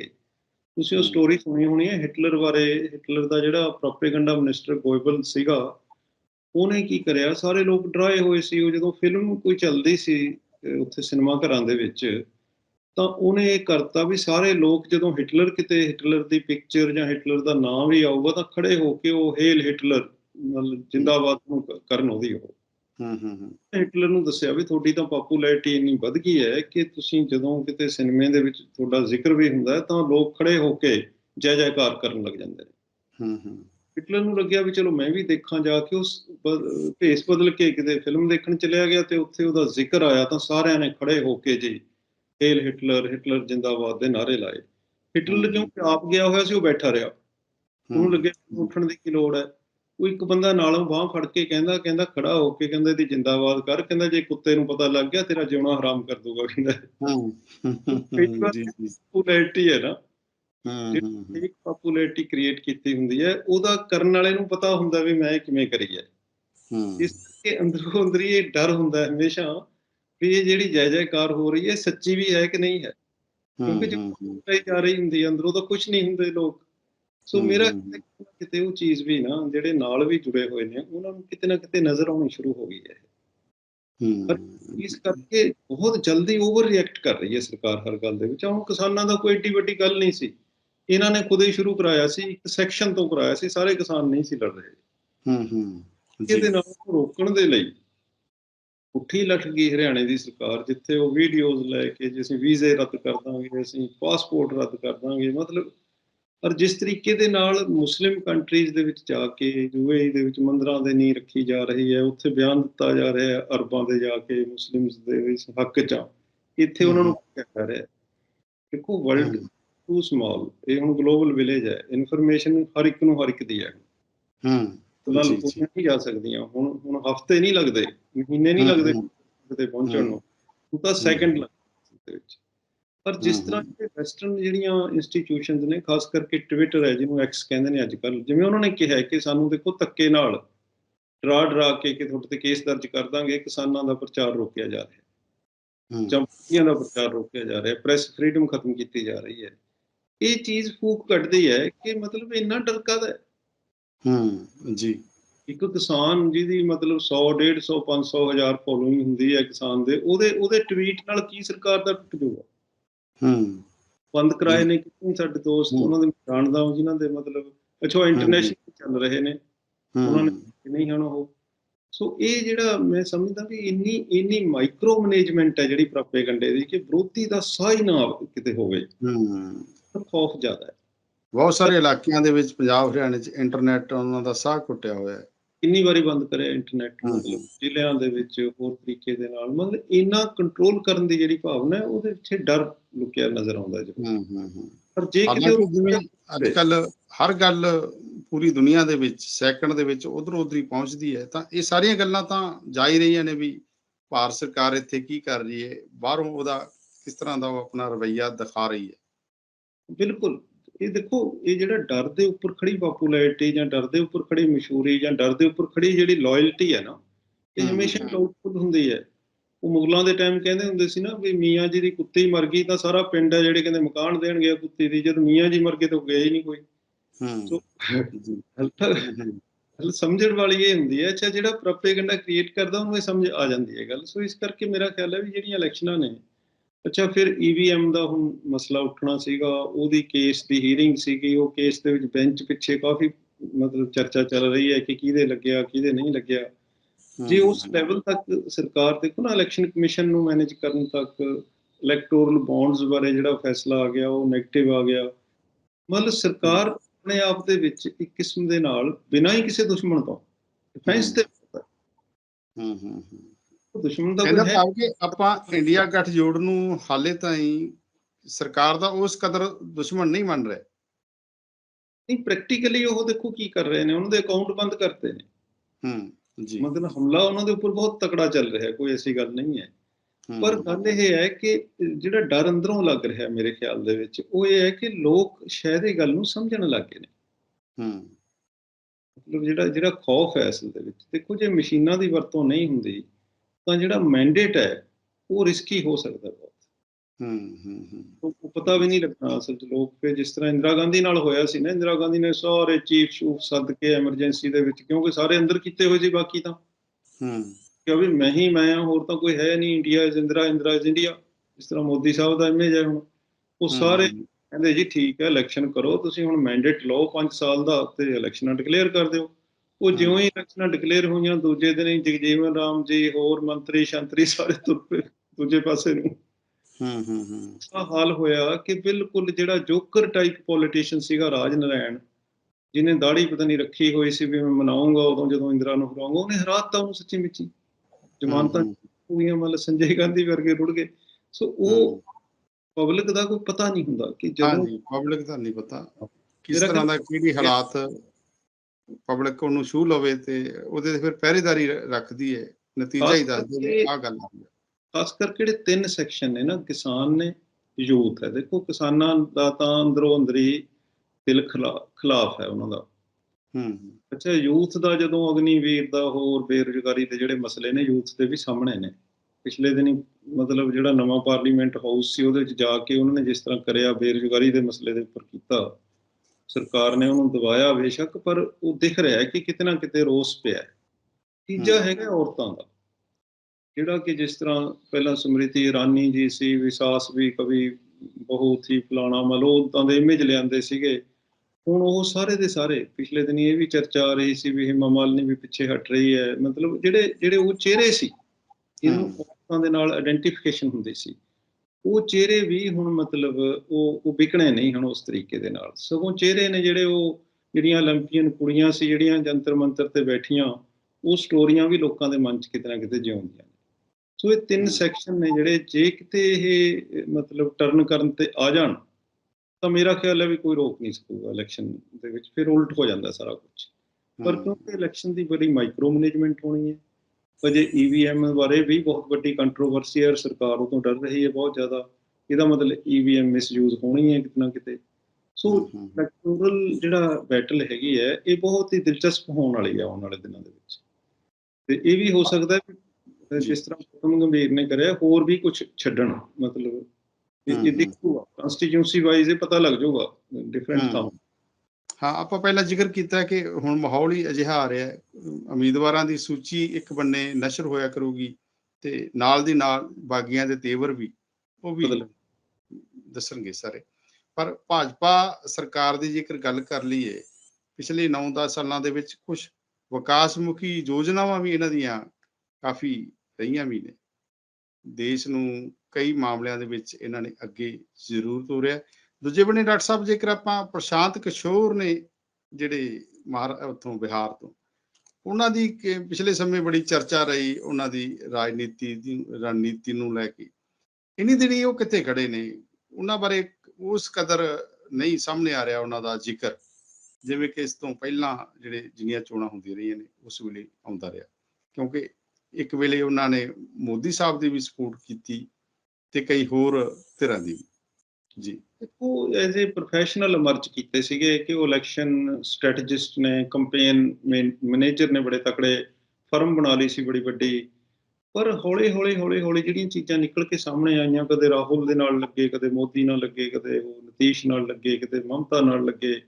ਤੁਸੀਂ ਉਹ। ਸਟੋਰੀ ਸੁਣੀ ਹੋਣੀ ਹੈ ਹਿਟਲਰ ਬਾਰੇ ਹਿਟਲਰ ਦਾ ਜਿਹੜਾ ਪ੍ਰੋਪੇਗੈਂਡਾ ਮਿਨਿਸਟਰ ਗੋਇਬਲ ਸੀਗਾ ਉਹਨੇ ਕੀ ਕਰਿਆ? ਸਾਰੇ ਲੋਕ ਡਰਾਏ ਹੋਏ ਸੀ। ਉਹ ਜਦੋਂ ਫਿਲਮ ਕੋਈ ਚੱਲਦੀ ਸੀ ਉੱਥੇ ਸਿਨੇਮਾ ਘਰਾਂ ਦੇ ਵਿੱਚ ਤਾਂ ਉਹਨੇ ਇਹ ਕਰਤਾ ਵੀ ਸਾਰੇ ਲੋਕ ਜਦੋਂ ਹਿਟਲਰ ਕਿਤੇ ਹਿਟਲਰ ਦੀ ਪਿਕਚਰ ਜਾਂ ਹਿਟਲਰ ਦਾ ਨਾਮ ਵੀ ਆਊਗਾ ਤਾਂ ਖੜੇ ਹੋ ਕੇ ਉਹ ਹੇਲ ਹਿਟਲਰ ਮਤਲਬ ਜਿੰਦਾਬਾਦ ਨੂੰ ਕਰਨ ਉਹਦੀ ਉਹ। ਹੂੰ ਹੂੰ ਹੂੰ। ਹਿਟਲਰ ਨੂੰ ਦੱਸਿਆ ਵੀ ਤੁਹਾਡੀ ਤਾਂ ਪਪੂਲੈਰਿਟੀ ਇੰਨੀ ਵੱਧ ਗਈ ਹੈ ਕਿ ਤੁਸੀਂ ਜਦੋਂ ਕਿਤੇ ਸਿਨੇਮੇ ਦੇ ਵਿੱਚ ਤੁਹਾਡਾ ਜ਼ਿਕਰ ਵੀ ਹੁੰਦਾ ਤਾਂ ਲੋਕ ਖੜੇ ਹੋ ਕੇ ਜੈ ਜੈਕਾਰ ਕਰਨ ਲੱਗ ਜਾਂਦੇ ਨੇ। ਹੂੰ ਹੂੰ। ਹਿਟਲਰ ਨੂੰ ਲੱਗਿਆ ਵੀ ਚਲੋ ਮੈਂ ਵੀ ਦੇਖਾਂ ਜਾ ਕੇ ਉਸ ਭੇਸ ਬਦਲ ਕੇ ਕਿਤੇ ਫਿਲਮ ਦੇਖਣ ਚਲਿਆ ਗਿਆ ਤੇ ਉੱਥੇ ਉਹਦਾ ਜ਼ਿਕਰ ਆਇਆ ਤਾਂ ਸਾਰਿਆਂ ਨੇ ਖੜੇ ਹੋ ਕੇ ਜੀ ਹੇਲ ਹਿਟਲਰ ਹਿਟਲਰ ਜਿੰਦਾਬਾਦ ਦੇ ਨਾਰੇ ਲਾਏ। ਹਿਟਲਰ। ਕਿਉਂਕਿ ਆਪ ਗਿਆ ਹੋਇਆ ਸੀ ਉਹ ਬੈਠਾ ਰਿਹਾ। ਉਹਨੂੰ ਲੱਗਿਆ ਉੱਠਣ ਦੀ ਕੀ ਲੋੜ ਹੈ। ਉਹ ਇੱਕ ਬੰਦਾ ਨਾਲੋਂ ਬਾਹ ਫੜ ਕੇ ਕਹਿੰਦਾ ਕਹਿੰਦਾ ਖੜਾ ਹੋ ਕੇ ਕਹਿੰਦਾ ਇਹਦੀ ਜਿੰਦਾਬਾਦ ਕਰ ਕਹਿੰਦਾ ਜੇ ਕੁੱਤੇ ਨੂੰ ਪਤਾ ਲੱਗ ਗਿਆ ਤੇਰਾ ਜਿਉਣਾ ਹਰਾਮ ਕਰ ਦੂਗਾ ਕਹਿੰਦਾ। ਹੂੰ। (laughs) ਜੀ ਜੀ। ਪਪੂਲੈਰਿਟੀ ਹੈ ਨਾ। ਇੱਕ ਪਪੂਲੈਰਿਟੀ ਕ੍ਰੀਏਟ ਕੀਤੀ ਹੁੰਦੀ ਹੈ ਉਹਦਾ ਕਰਨ ਵਾਲੇ ਨੂੰ ਪਤਾ ਹੁੰਦਾ ਵੀ ਮੈਂ ਕਿਵੇਂ ਕਰੀ ਹੈ। ਇਸ ਕੇ ਅੰਦਰੋਂ ਅੰਦਰੀ ਇਹ ਡਰ ਹੁੰਦਾ ਹੈ ਹਮੇਸ਼ਾ ਵੀ ਇਹ ਜਿਹੜੀ ਜੈ ਜੈਕਾਰ ਹੋ ਰਹੀ ਹੈ ਸੱਚੀ ਵੀ ਹੈ ਕਿ ਨਹੀਂ ਹੈ? ਕਿਉਂਕਿ ਜੇ ਕਹੀ ਜਾ ਰਹੀ ਹੁੰਦੀ ਹੈ ਅੰਦਰੋਂ ਤਾਂ ਕੁਝ ਨਹੀਂ ਹੁੰਦੇ ਲੋਕ। ਸੋ ਮੇਰਾ। ਕਿਤੇ ਉਹ ਚੀਜ਼ ਵੀ ਨਾ ਜਿਹੜੇ ਨਾਲ ਵੀ ਜੁੜੇ ਹੋਏ ਨੇ ਉਹਨਾਂ ਨੂੰ ਕਿਤੇ ਨਾ ਕਿਤੇ ਨਜ਼ਰ ਆਉਣੀ ਸ਼ੁਰੂ ਹੋ ਗਈ ਹੈ। ਹੂੰ। ਇਸ ਕਰਕੇ ਬਹੁਤ ਜਲਦੀ ਓਵਰ ਰਿਐਕਟ ਕਰ ਰਹੀ ਹੈ ਸਰਕਾਰ ਹਰ ਗੱਲ ਦੇ ਵਿੱਚ। ਹੁਣ ਕਿਸਾਨਾਂ ਦਾ ਕੋਈ ਏਡੀ ਵੱਡੀ ਗੱਲ ਨਹੀਂ ਸੀ। ਇਹਨਾਂ ਨੇ ਖੁਦ ਹੀ ਸ਼ੁਰੂ ਕਰਾਇਆ ਸੀ ਇੱਕ ਸੈਕਸ਼ਨ ਤੋਂ ਕਰਾਇਆ ਸੀ ਸਾਰੇ ਕਿਸਾਨ ਨਹੀਂ ਸੀ ਲੜ ਰਹੇ। ਹੂੰ ਹੂੰ ਇਹਦੇ ਨਾਲ ਰੋਕਣ ਦੇ ਲਈ ਉੱਠੀ ਲੱਠ ਗਈ ਹਰਿਆਣੇ ਦੀ ਸਰਕਾਰ ਜਿੱਥੇ ਉਹ ਵੀਡੀਓਜ਼ ਲੈ ਕੇ ਜੇ ਅਸੀਂ ਵੀਜ਼ੇ ਰੱਦ ਕਰ ਦਾਂਗੇ ਅਸੀਂ ਪਾਸਪੋਰਟ ਰੱਦ ਕਰ ਦਾਂਗੇ ਮਤਲਬ ਪਰ ਜਿਸ ਤਰੀਕੇ ਦੇ ਨਾਲ ਮੁਸਲਿਮ ਕੰਟਰੀਜ਼ ਦੇ ਵਿੱਚ ਜਾ ਕੇ ਯੂਏਈ ਦੇ ਵਿੱਚ ਮੰਦਰਾਂ ਦੇ ਨੀ ਰੱਖੀ ਜਾ ਰਹੀ ਹੈ ਉੱਥੇ ਬਿਆਨ ਦਿੱਤਾ ਜਾ ਰਿਹਾ ਹੈ ਅਰਬਾਂ ਦੇ ਜਾ ਕੇ ਮੁਸਲਿਮਸ ਦੇ ਵਿੱਚ ਹੱਕ ਚ। ਇੱਥੇ ਉਹਨਾਂ ਨੂੰ ਕਿਹਾ ਜਾ ਰਿਹਾ ਹੈ। ਦੇਖੋ ਵਰਲਡ ਟੂ ਸਮਾਲ ਇਹ ਹੁਣ ਗਲੋਬਲ ਵਿਲੇਜ ਹੈ। ਇਨਫੋਰਮੇਸ਼ਨ ਹਰ ਇੱਕ ਨੂੰ ਹਰ ਇੱਕ ਦੀ ਹੈ। ਹੂੰ ਲੁਕੋਈਆਂ ਨਹੀਂ ਜਾ ਸਕਦੀਆਂ। ਹੁਣ ਹੁਣ ਹਫ਼ਤੇ ਨਹੀਂ ਲੱਗਦੇ ਮਹੀਨੇ ਨਹੀਂ ਲੱਗਦੇ ਕਿਤੇ ਪਹੁੰਚਣ। ਨੂੰ। ਹੁਣ ਤਾਂ ਸੈਕਿੰਡ ਲੱਗਦੇ ਵਿੱਚ। ਪਰ ਜਿਸ ਤਰ੍ਹਾਂ ਕਿ ਵੈਸਟਰਨ ਜਿਹੜੀਆਂ ਇੰਸਟੀਟਿਊਸ਼ਨਸ ਨੇ ਖਾਸ ਕਰਕੇ ਟਵਿੱਟਰ ਹੈ ਜਿਹਨੂੰ ਐਕਸ ਕਹਿੰਦੇ ਨੇ ਅੱਜ ਕੱਲ ਜਿਵੇਂ ਉਹਨਾਂ ਨੇ ਕਿਹਾ ਕਿ ਸਾਨੂੰ ਦੇਖੋ ਧੱਕੇ ਨਾਲ ਡਰਾ ਡਰਾ ਕੇ ਕਿ ਤੁਹਾਡੇ ਤੇ ਕੇਸ ਦਰਜ ਕਰ ਦਾਂਗੇ ਕਿਸਾਨਾਂ ਦਾ ਪ੍ਰਚਾਰ ਰੋਕਿਆ ਜਾ ਰਿਹਾ ਹੈ। ਹੂੰ, ਜਾਂ ਪਾਰਟੀਆਂ ਦਾ ਪ੍ਰਚਾਰ ਰੋਕਿਆ ਜਾ ਰਿਹਾ ਹੈ। ਪ੍ਰੈਸ ਫਰੀडम ਖਤਮ ਕੀਤੀ ਜਾ ਰਹੀ ਹੈ। ਇਹ ਚੀਜ਼ ਫੂਕ ਕੱਢਦੀ ਹੈ ਕਿ ਮਤਲਬ ਇੰਨਾ ਡਰ ਕਾਹਦਾ ਹੈ। ਜੀ। ਇੱਕ ਕਿਸਾਨ ਜਿਹਦੀ ਮਤਲਬ 100 150 500 ਹਜ਼ਾਰ ਫੋਲੋਇੰਗ ਹੁੰਦੀ ਹੈ ਕਿਸਾਨ ਦੇ ਉਹਦੇ ਉਹਦੇ ਟਵੀਟ ਨਾਲ ਕੀ ਸਰਕਾਰ ਦਾ ਟੁੱਟ ਜਾਊਗਾ? ਹੂੰ। ਬੰਦ ਕਰਾਏ ਨੇ ਕਿੰਨੇ ਸਾਡੇ ਦੋਸਤ। ਉਹਨਾਂ ਦੇ ਜਾਣਦਾ ਹਾਂ ਜਿਨ੍ਹਾਂ ਦੇ ਮਤਲਬ ਅੱਛਾ ਇੰਟਰਨੈਸ਼ਨਲ ਚੱਲ ਰਹੇ ਨੇ। ਉਹਨਾਂ ਨੇ ਨਹੀਂ ਹਨ ਉਹ। ਸੋ ਇਹ ਜਿਹੜਾ ਮੈਂ ਸਮਝਦਾ ਵੀ ਇੰਨੀ ਇੰਨੀ ਮਾਈਕਰੋ ਮੈਨੇਜਮੈਂਟ ਹੈ ਜਿਹੜੀ ਪ੍ਰਾਪੇਗੰਡੇ ਦੀ ਕਿ ਵਿਰੋਧੀ ਦਾ ਸਾਹ ਹੀ ਨਾ ਕਿਤੇ ਹੋਵੇ। ਹੂੰ। ਤਾਂ ਖੌਫ ਜ਼ਿਆਦਾ ਹੈ। ਬਹੁਤ ਸਾਰੇ ਇਲਾਕਿਆਂ ਦੇ ਵਿੱਚ ਪੰਜਾਬ ਹਰਿਆਣੇ 'ਚ ਇੰਟਰਨੈਟ ਉਹਨਾਂ ਦਾ ਸਾਹ ਕੁੱਟਿਆ ਹੋਇਆ ਹੈ। ਕਿੰਨੀ ਵਾਰੀ ਬੰਦ ਕਰਿਆ ਇੰਟਰਨੈਟ। ਮਤਲਬ ਜ਼ਿਲ੍ਹਿਆਂ ਦੇ ਵਿੱਚ ਹੋਰ ਤਰੀਕੇ ਦੇ ਨਾਲ? ਮਤਲਬ ਇੰਨਾ ਕੰਟਰੋਲ ਕਰਨ ਦੀ ਜਿਹੜੀ ਭਾਵਨਾ ਹੈ ਉਹਦੇ ਪਿੱਛੇ ਡਰ ਲੁਕਿਆ ਨਜ਼ਰ ਆਉਂਦਾ ਜੀ। ਹੂੰ ਹੂੰ ਹੂੰ। ਪਰ ਜੇ ਕਿਤੇ ਜਿਵੇਂ ਅੱਜ ਕੱਲ ਹਰ ਗੱਲ ਪੂਰੀ ਦੁਨੀਆ ਦੇ ਵਿੱਚ ਸੈਕਿੰਡ ਦੇ ਵਿੱਚ ਉਧਰ ਉਧਰ ਪਹੁੰਚਦੀ ਹੈ ਤਾਂ ਇਹ ਸਾਰੀਆਂ ਗੱਲਾਂ ਤਾਂ ਜਾ ਹੀ ਰਹੀਆਂ ਨੇ ਵੀ ਭਾਰਤ ਸਰਕਾਰ ਇੱਥੇ ਕੀ ਕਰ ਰਹੀ ਹੈ ਬਾਹਰੋਂ ਉਹਦਾ ਕਿਸ ਤਰ੍ਹਾਂ ਦਾ ਉਹ ਆਪਣਾ ਰਵੱਈਆ ਦਿਖਾ ਰਹੀ ਹੈ। ਬਿਲਕੁਲ। ਇਹ ਦੇਖੋ ਇਹ ਜਿਹੜਾ ਡਰ ਦੇ ਉੱਪਰ ਖੜੀ ਪਪੂਲੈਰਿਟੀ ਜਾਂ ਡਰ ਦੇ ਉੱਪਰ ਖੜੀ ਮਸ਼ਹੂਰੀ ਜਾਂ ਡਰ ਦੇ ਉੱਪਰ ਖੜੀ ਜਿਹੜੀ ਲਾਇਲਟੀ ਹੈ ਨਾ ਇਹ ਹਮ, ਹਮੇਸ਼ਾ ਹਮ। ਡਾਊਟਫੁਲ ਹੁੰਦੀ ਹੈ। ਉਹ ਮੁਗਲਾਂ ਦੇ ਟਾਈਮ ਕਹਿੰਦੇ ਹੁੰਦੇ ਸੀ ਨਾ ਵੀ ਮੀਆਂ ਜੀ ਦੀ ਕੁੱਤੀ ਮਰ ਗਈ ਤਾਂ ਸਾਰਾ ਪਿੰਡ ਹੈ ਜਿਹੜੇ ਕਹਿੰਦੇ ਮਕਾਨ ਦੇਣਗੇ ਕੁੱਤੀ ਦੀ ਜਦ ਮੀਆਂ ਜੀ ਮਰ ਗਏ ਤਾਂ ਗਿਆ ਹੀ ਨਹੀਂ ਕੋਈ। ਹੂੰ ਸੋ ਹਲ ਸਮਝਣ ਵਾਲੀ ਇਹ ਹੁੰਦੀ ਹੈ ਅੱਛਾ ਜਿਹੜਾ ਪ੍ਰੋਪੇਗੈਂਡਾ ਕ੍ਰੀਏਟ ਕਰਦਾ ਉਹਨੂੰ ਇਹ ਸਮਝ ਆ ਜਾਂਦੀ ਹੈ ਗੱਲ। ਸੋ ਇਸ ਕਰਕੇ ਮੇਰਾ ਖਿਆਲ ਹੈ ਵੀ ਜਿਹੜੀਆਂ ਇਲੈਕਸ਼ਨਾਂ ਨੇ ਅੱਛਾ ਫਿਰ ਈਵੀਐਮ ਦਾ ਹੁਣ ਮਸਲਾ ਉੱਠਣਾ ਸੀਗਾ ਉਹਦੀ ਕੇਸ ਦੀ ਹੀਅਰਿੰਗ ਸੀਗੀ ਉਹ ਕੇਸ ਦੇ ਵਿੱਚ ਬੈਂਚ ਪਿੱਛੇ ਕਾਫੀ ਮਤਲਬ ਚਰਚਾ ਚੱਲ ਰਹੀ ਹੈ ਕਿ ਕਿਹਦੇ ਲੱਗਿਆ ਕਿਹਦੇ ਨਹੀਂ ਲੱਗਿਆ। ਜੇ ਉਸ ਲੈਵਲ ਤੱਕ ਸਰਕਾਰ ਦੇਖੋ ਨਾ ਇਲੈਕਸ਼ਨ ਕਮਿਸ਼ਨ ਨੂੰ ਮੈਨੇਜ ਕਰਨ ਤੱਕ ਇਲੈਕਟੋਰਲ ਬੌਂਡਸ ਬਾਰੇ ਜਿਹੜਾ ਫੈਸਲਾ ਆ ਗਿਆ ਉਹ 네ਗੇਟਿਵ ਆ ਗਿਆ। ਮਤਲਬ ਸਰਕਾਰ ਆਪਣੇ ਆਪ ਦੇ ਵਿੱਚ ਇੱਕ ਕਿਸਮ ਦੇ ਨਾਲ ਬਿਨਾਂ ਹੀ ਕਿਸੇ ਦੁਸ਼ਮਣ ਤੋਂ ਡਿਫੈਂਸ ਤੇ ਹੂੰ ਹੂੰ ਹੂੰ ਦੁਸ਼ਮਣ ਦਾ ਇਹਦਾ ਕੋਈ ਹੈ ਭਾਵ ਕਿ ਆਪਾਂ ਇੰਡੀਆ ਗੱਠਜੋੜ ਨੂੰ ਹਾਲੇ ਤਾਈਂ ਸਰਕਾਰ ਦਾ ਉਸ ਕਦਰ ਦੁਸ਼ਮਣ ਨਹੀਂ ਮੰਨ ਰਹੇ। ਨਹੀਂ ਪ੍ਰੈਕਟੀਕਲੀ ਉਹ ਦੇਖੋ ਕੀ ਕਰ ਰਹੇ ਨੇ ਉਹਨਾਂ ਦੇ ਅਕਾਊਂਟ ਬੰਦ ਕਰਤੇ ਨੇ। ਹੂੰ ਜੀ। ਮਤਲਬ ਹਮਲਾ ਉਹਨਾਂ ਦੇ ਉੱਪਰ ਬਹੁਤ ਤਕੜਾ ਚੱਲ ਰਿਹਾ ਕੋਈ ਐਸੀ ਗੱਲ ਨਹੀਂ ਹੈ। ਹੂੰ, ਪਰ ਗੱਲ ਇਹ ਹੈ ਕਿ ਜਿਹੜਾ ਡਰ ਅੰਦਰੋਂ ਲੱਗ ਰਿਹਾ ਮੇਰੇ ਖਿਆਲ ਦੇ ਵਿੱਚ ਉਹ ਇਹ ਹੈ ਕਿ ਲੋਕ ਸ਼ਾਇਦ ਇਹ ਗੱਲ ਨੂੰ ਸਮਝਣ ਲੱਗ ਗਏ ਨੇ। ਹੂੰ। ਮਤਲਬ ਜਿਹੜਾ ਜਿਹੜਾ ਖੌਫ ਹੈ ਅਸਲ ਦੇ ਵਿੱਚ। ਦੇਖੋ ਜੇ ਮਸ਼ੀਨਾਂ ਦੀ ਵਰਤੋਂ ਨਹੀਂ ਹੁੰਦੀ ਤਾਂ ਜਿਹੜਾ ਮੈਂਡੇਟ ਹੈ ਉਹ ਰਿਸਕੀ ਹੋ ਸਕਦਾ ਬਹੁਤ। ਹੂੰ ਹੂੰ ਹੂੰ। ਉਹ ਪਤਾ ਵੀ ਨਹੀਂ ਲੱਗਣਾ ਅਸਲ 'ਚ ਲੋਕ ਫਿਰ ਜਿਸ ਤਰ੍ਹਾਂ ਇੰਦਰਾ ਗਾਂਧੀ ਨਾਲ ਹੋਇਆ ਸੀ ਨਾ ਇੰਦਰਾ ਗਾਂਧੀ ਨੇ ਸਾਰੇ ਚੀਫ ਸ਼ੂਫ ਸੱਦ ਕੇ ਐਮਰਜੈਂਸੀ ਦੇ ਵਿੱਚ ਕਿਉਂਕਿ ਸਾਰੇ ਅੰਦਰ ਕੀਤੇ ਹੋਏ ਸੀ ਬਾਕੀ ਤਾਂ। ਹੂੰ। ਕਿ ਵੀ ਮੈਂ ਹੀ ਮੈਂ ਹਾਂ ਹੋਰ ਤਾਂ ਕੋਈ ਹੈ ਨਹੀਂ India is Indira Indira is India ਇਸ ਤਰ੍ਹਾਂ ਮੋਦੀ ਸਾਹਿਬ ਦਾ ਇਮੇਜ ਹੈ ਹੁਣ। ਉਹ ਸਾਰੇ ਕਹਿੰਦੇ ਜੀ ਠੀਕ ਹੈ ਇਲੈਕਸ਼ਨ ਕਰੋ ਤੁਸੀਂ ਹੁਣ ਮੈਂਡੇਟ ਲਓ 5 ਸਾਲ ਦਾ ਤੇ ਇਲੈਕਸ਼ਨਾਂ ਡਿਕਲੇਅਰ ਕਰ ਦਿਓ। ਉਹ ਜਿਉਂ ਹੀ ਇਲੈਕਸ਼ਨਾਂ ਡਿਕਲੇਅਰ ਹੋਈਆਂ ਦੂਜੇ ਦਿਨ ਹੀ ਜਗਜੀਵਨ ਰਾਮ ਜੀ ਹੋਰ ਮੰਤਰੀ ਸ਼ੰਤਰੀ ਸਾਰੇ ਤੁਰ ਪਏ ਦੂਜੇ ਪਾਸੇ ਨੂੰ। ਹੂੰ ਹੂੰ ਹੂੰ। ਆ ਹਾਲ ਹੋਇਆ ਕਿ ਬਿਲਕੁਲ ਜਿਹੜਾ ਜੋਕਰ ਟਾਈਪ ਪੋਲੀਟੀਸ਼ੀਅਨ ਸੀਗਾ ਰਾਜ ਨਾਰਾਇਣ ਜਿਹਨੇ ਦਾੜੀ ਪਤਾ ਨਹੀਂ ਰੱਖੀ ਹੋਈ ਸੀ ਵੀ ਮੈਂ ਮਨਾਉਂਗਾ ਉਦੋਂ ਜਦੋਂ ਇੰਦਰਾ ਨੂੰ ਹਰਾਉਂਗਾ ਉਹਨੇ ਹਰਾਤਾ ਉਹਨੂੰ ਸੱਚੀ ਮੁੱਚੀ ਜ਼ਮਾਨਤਾਂ ਹੋਈਆਂ ਮਤਲਬ ਸੰਜੇ ਗਾਂਧੀ ਵਰਗੇ ਰੁੜ ਗਏ। ਸੋ ਉਹ ਪਬਲਿਕ ਦਾ ਕੋਈ ਪਤਾ ਨਹੀਂ ਹੁੰਦਾ ਕਿ ਜਦੋਂ ਹਾਂਜੀ ਪਬਲਿਕ ਦਾ ਨਹੀਂ ਪਤਾ। ਕਿਸ ਤਰ੍ਹਾਂ ਦਾ ਕਿਹੜੀ ਹਾਲਾਤ ਪਬਲਿਕ ਉਹਨੂੰ ਛੂ ਲਵੇ ਤੇ ਉਹਦੇ ਤੇ ਫਿਰ ਪਹਿਰੇਦਾਰੀ ਰੱਖਦੀ ਹੈ ਨਤੀਜਾ ਹੀ ਦੱਸਦੇ ਨੇ ਆ ਗੱਲ ਆ। ਖਾਸ ਕਰਕੇ ਜਿਹੜੇ ਤਿੰਨ ਸੈਕਸ਼ਨ ਨੇ ਨਾ ਕਿਸਾਨ ਨੇ ਯੂਥ ਹੈ। ਦੇਖੋ ਕਿਸਾਨਾਂ ਦਾ ਤਾਂ ਅੰਦਰੋਂ ਅੰਦਰੀ ਦਿਲ ਖਿਲਾ- ਖਿਲਾਫ ਹੈ ਉਹਨਾਂ ਦਾ। ਹੂੰ, ਅੱਛਾ ਯੂਥ ਦਾ ਜਦੋਂ ਅਗਨੀਵੀਰ ਦਾ ਹੋਰ ਬੇਰੁਜ਼ਗਾਰੀ ਦੇ ਜਿਹੜੇ ਮਸਲੇ ਨੇ ਯੂਥ ਦੇ ਵੀ ਸਾਹਮਣੇ ਨੇ। ਪਿਛਲੇ ਦਿਨੀ ਮਤਲਬ ਜਿਹੜਾ ਨਵਾਂ ਪਾਰਲੀਮੈਂਟ ਹਾਊਸ ਸੀ ਉਹਦੇ ਵਿੱਚ ਜਾ ਕੇ ਉਹਨਾਂ ਨੇ ਜਿਸ ਤਰ੍ਹਾਂ ਕਰਿਆ ਬੇਰੁਜ਼ਗਾਰੀ ਦੇ ਮਸਲੇ ਦੇ ਉੱਪਰ ਕੀਤਾ। ਸਰਕਾਰ ਨੇ ਉਹਨੂੰ ਦਬਾਇਆ ਬੇਸ਼ੱਕ ਪਰ ਉਹ ਦਿਖ ਰਿਹਾ ਹੈ ਕਿ ਕਿਤੇ ਨਾ ਕਿਤੇ ਰੋਸ ਪਿਆ ਹੈ। ਤੀਜਾ। ਹੈਗਾ ਔਰਤਾਂ ਦਾ ਜਿਹੜਾ ਕਿ ਜਿਸ ਤਰ੍ਹਾਂ ਪਹਿਲਾਂ ਸਮ੍ਰਿਤੀ ਇਰਾਨੀ ਜੀ ਸੀ ਵਿਸਾਸ ਵੀ ਕਵੀ ਬਹੁਤ ਹੀ ਫਲਾਣਾ ਮਲੋ ਤਾਂ ਦੇ ਇਮੇਜ ਲਿਆਂਦੇ ਸੀਗੇ ਹੁਣ ਉਹ ਸਾਰੇ ਦੇ ਸਾਰੇ ਪਿਛਲੇ ਦਿਨੀ ਇਹ ਵੀ ਚਰਚਾ ਆ ਰਹੀ ਸੀ ਵੀ ਹਿਮਾ ਮਾਲਿਨੀ ਵੀ ਪਿੱਛੇ ਹਟ ਰਹੀ ਹੈ ਮਤਲਬ ਜਿਹੜੇ ਜਿਹੜੇ ਉਹ ਚਿਹਰੇ ਸੀ ਹਮ। ਔਰਤਾਂ ਦੇ ਨਾਲ ਆਇਡੈਂਟੀਫਿਕੇਸ਼ਨ ਹੁੰਦੀ ਸੀ ਉਹ ਚਿਹਰੇ ਵੀ ਹੁਣ ਮਤਲਬ ਉਹ ਉਹ ਵਿਕਣੇ ਨਹੀਂ ਹੁਣ ਉਸ ਤਰੀਕੇ ਦੇ ਨਾਲ। ਸਗੋਂ ਚਿਹਰੇ ਨੇ ਜਿਹੜੇ ਉਹ ਜਿਹੜੀਆਂ 올림픽ੀਅਨ ਕੁੜੀਆਂ ਸੀ ਜਿਹੜੀਆਂ ਜੰਤਰ ਮੰਤਰ ਤੇ ਬੈਠੀਆਂ ਉਹ ਸਟੋਰੀਆਂ ਵੀ ਲੋਕਾਂ ਦੇ ਮਨ 'ਚ ਕਿਤੇ ਨਾ ਕਿਤੇ ਜਿਉਂਦੀਆਂ ਨੇ। ਸੋ ਇਹ ਤਿੰਨ ਸੈਕਸ਼ਨ ਨੇ ਜਿਹੜੇ ਜੇ ਕਿਤੇ ਇਹ ਮਤਲਬ ਟਰਨ ਕਰਨ ਤੇ ਆ ਜਾਣ ਤਾਂ ਮੇਰਾ ਖਿਆਲ ਹੈ ਵੀ ਕੋਈ ਰੋਕ ਨਹੀਂ ਸਕੂਗਾ ਇਲੈਕਸ਼ਨ ਦੇ ਵਿੱਚ। ਫਿਰ ਉਲਟ ਹੋ ਜਾਂਦਾ ਸਾਰਾ ਕੁਝ ਪਰ ਕਿਉਂਕਿ ਇਲੈਕਸ਼ਨ ਦੀ ਬੜੀ ਮਾਈਕਰੋ ਮੈਨੇਜਮੈਂਟ ਹੋਣੀ ਹੈ ਅਜੇ ਈਵੀਐਮ ਬਾਰੇ ਵੀ ਬਹੁਤ ਵੱਡੀ ਕੰਟਰੋਵਰਸੀ ਹੈ ਸਰਕਾਰ ਉਹ ਤੋਂ ਡਰ ਰਹੀ ਹੈ ਬਹੁਤ ਜ਼ਿਆਦਾ ਇਹਦਾ ਮਤਲਬ ਈਵੀਐਮ ਮਿਸਯੂਜ਼ ਹੋਣੀ ਹੈ ਕਿਤੇ ਨਾ ਕਿਤੇ ਸੋ ਇਲੈਕਟੋਰਲ ਜਿਹੜਾ ਬੈਟਲ ਹੈਗੀ ਹੈ ਇਹ ਬਹੁਤ ਹੀ ਦਿਲਚਸਪ ਹੋਣ ਵਾਲੀ ਹੈ ਆਉਣ ਵਾਲੇ ਦਿਨਾਂ ਦੇ ਵਿੱਚ ਤੇ ਇਹ ਵੀ ਹੋ ਸਕਦਾ ਹੈ। ਜਿਸ ਤਰ੍ਹਾਂ ਗੌਤਮ ਗੰਭੀਰ ਨੇ ਕਰਿਆ ਹੋਰ ਵੀ ਕੁਝ ਛੱਡਣ ਮਤਲਬ ਇਹ। ਦੇਖੂਗਾ ਕਨਸਟੀਟਿਊਂਸੀ ਵਾਈਜ਼ ਇਹ ਪਤਾ ਲੱਗ ਜਾਊਗਾ ਡਿਫਰੈਂਟ ਹਮ। ਹਾਂ ਆਪਾਂ ਪਹਿਲਾਂ ਜ਼ਿਕਰ ਕੀਤਾ ਕਿ ਹੁਣ ਮਾਹੌਲ ਹੀ ਅਜਿਹਾ ਆ ਰਿਹਾ ਹੈ। ਉਮੀਦਵਾਰਾਂ ਦੀ ਸੂਚੀ ਇੱਕ ਬੰਨੇ ਨਸ਼ਰ ਹੋਇਆ ਕਰੂਗੀ ਤੇ ਨਾਲ ਦੀ ਨਾਲ ਬਾਗੀਆਂ ਦੇ ਤੇਵਰ ਵੀ ਉਹ ਵੀ ਦੱਸਣਗੇ ਸਾਰੇ। ਪਰ ਭਾਜਪਾ ਸਰਕਾਰ ਦੀ ਜੇਕਰ ਗੱਲ ਕਰ ਲਈਏ ਪਿਛਲੇ 9-10 ਸਾਲਾਂ ਦੇ ਵਿੱਚ ਕੁਝ ਵਿਕਾਸਮੁਖੀ ਯੋਜਨਾਵਾਂ ਵੀ ਇਹਨਾਂ ਦੀਆਂ ਕਾਫੀ ਰਹੀਆਂ ਵੀ ਨੇ। ਦੇਸ਼ ਨੂੰ ਕਈ ਮਾਮਲਿਆਂ ਦੇ ਵਿੱਚ ਇਹਨਾਂ ਨੇ ਅੱਗੇ ਜ਼ਰੂਰ ਤੋਰਿਆ। ਦੂਜੇ ਬੰਨੇ ਡਾਕਟਰ ਸਾਹਿਬ, ਜੇਕਰ ਆਪਾਂ ਪ੍ਰਸ਼ਾਂਤ ਕਿਸ਼ੋਰ ਨੇ ਜਿਹੜੇ ਮਹਾਰ, ਉੱਥੋਂ ਬਿਹਾਰ ਤੋਂ, ਉਹਨਾਂ ਦੀ ਪਿਛਲੇ ਸਮੇਂ ਬੜੀ ਚਰਚਾ ਰਹੀ ਉਹਨਾਂ ਦੀ ਰਾਜਨੀਤੀ ਦੀ, ਰਣਨੀਤੀ ਨੂੰ ਲੈ ਕੇ, ਇਨੀ ਦਿਨੀ ਉਹ ਕਿੱਥੇ ਖੜੇ ਨੇ? ਉਹਨਾਂ ਬਾਰੇ ਉਸ ਕਦਰ ਨਹੀਂ ਸਾਹਮਣੇ ਆ ਰਿਹਾ ਉਹਨਾਂ ਦਾ ਜ਼ਿਕਰ, ਜਿਵੇਂ ਕਿ ਇਸ ਤੋਂ ਪਹਿਲਾਂ ਜਿਹੜੇ ਜਿੰਨੀਆਂ ਚੋਣਾਂ ਹੁੰਦੀਆਂ ਰਹੀਆਂ ਨੇ, ਉਸ ਵੇਲੇ ਆਉਂਦਾ ਰਿਹਾ। ਕਿਉਂਕਿ ਇੱਕ ਵੇਲੇ ਉਹਨਾਂ ਨੇ ਮੋਦੀ ਸਾਹਿਬ ਦੀ ਵੀ ਸਪੋਰਟ ਕੀਤੀ ਤੇ ਕਈ ਹੋਰ ਧਿਰਾਂ ਦੀ ਵੀ। ਜੀ। ਉਹ ਐਜ਼ ਅ ਪ੍ਰੋਫੈਸ਼ਨਲ ਅਮਰਜ ਕੀਤੇ ਸੀਗੇ ਕਿ ਉਹ ਇਲੈਕਸ਼ਨ ਸਟ੍ਰੈਟਜਿਸਟ ਨੇ ਕੰਪੇਨ ਮੈਨੇਜਰ ਨੇ ਬੜੇ ਤਕੜੇ ਫਰਮ ਬਣਾ ਲਈ ਸੀ ਬੜੀ ਵੱਡੀ। ਪਰ ਹੌਲੀ ਹੌਲੀ ਹੌਲੀ ਹੌਲੀ ਜਿਹੜੀਆਂ ਚੀਜ਼ਾਂ ਨਿਕਲ ਕੇ ਸਾਹਮਣੇ ਆਈਆਂ, ਕਦੇ ਰਾਹੁਲ ਦੇ ਨਾਲ ਲੱਗੇ, ਕਦੇ ਮੋਦੀ ਨਾਲ ਲੱਗੇ, ਕਦੇ ਉਹ ਨਤੀਸ਼ ਨਾਲ ਲੱਗੇ, ਕਦੇ ਮਮਤਾ ਨਾਲ ਲੱਗੇ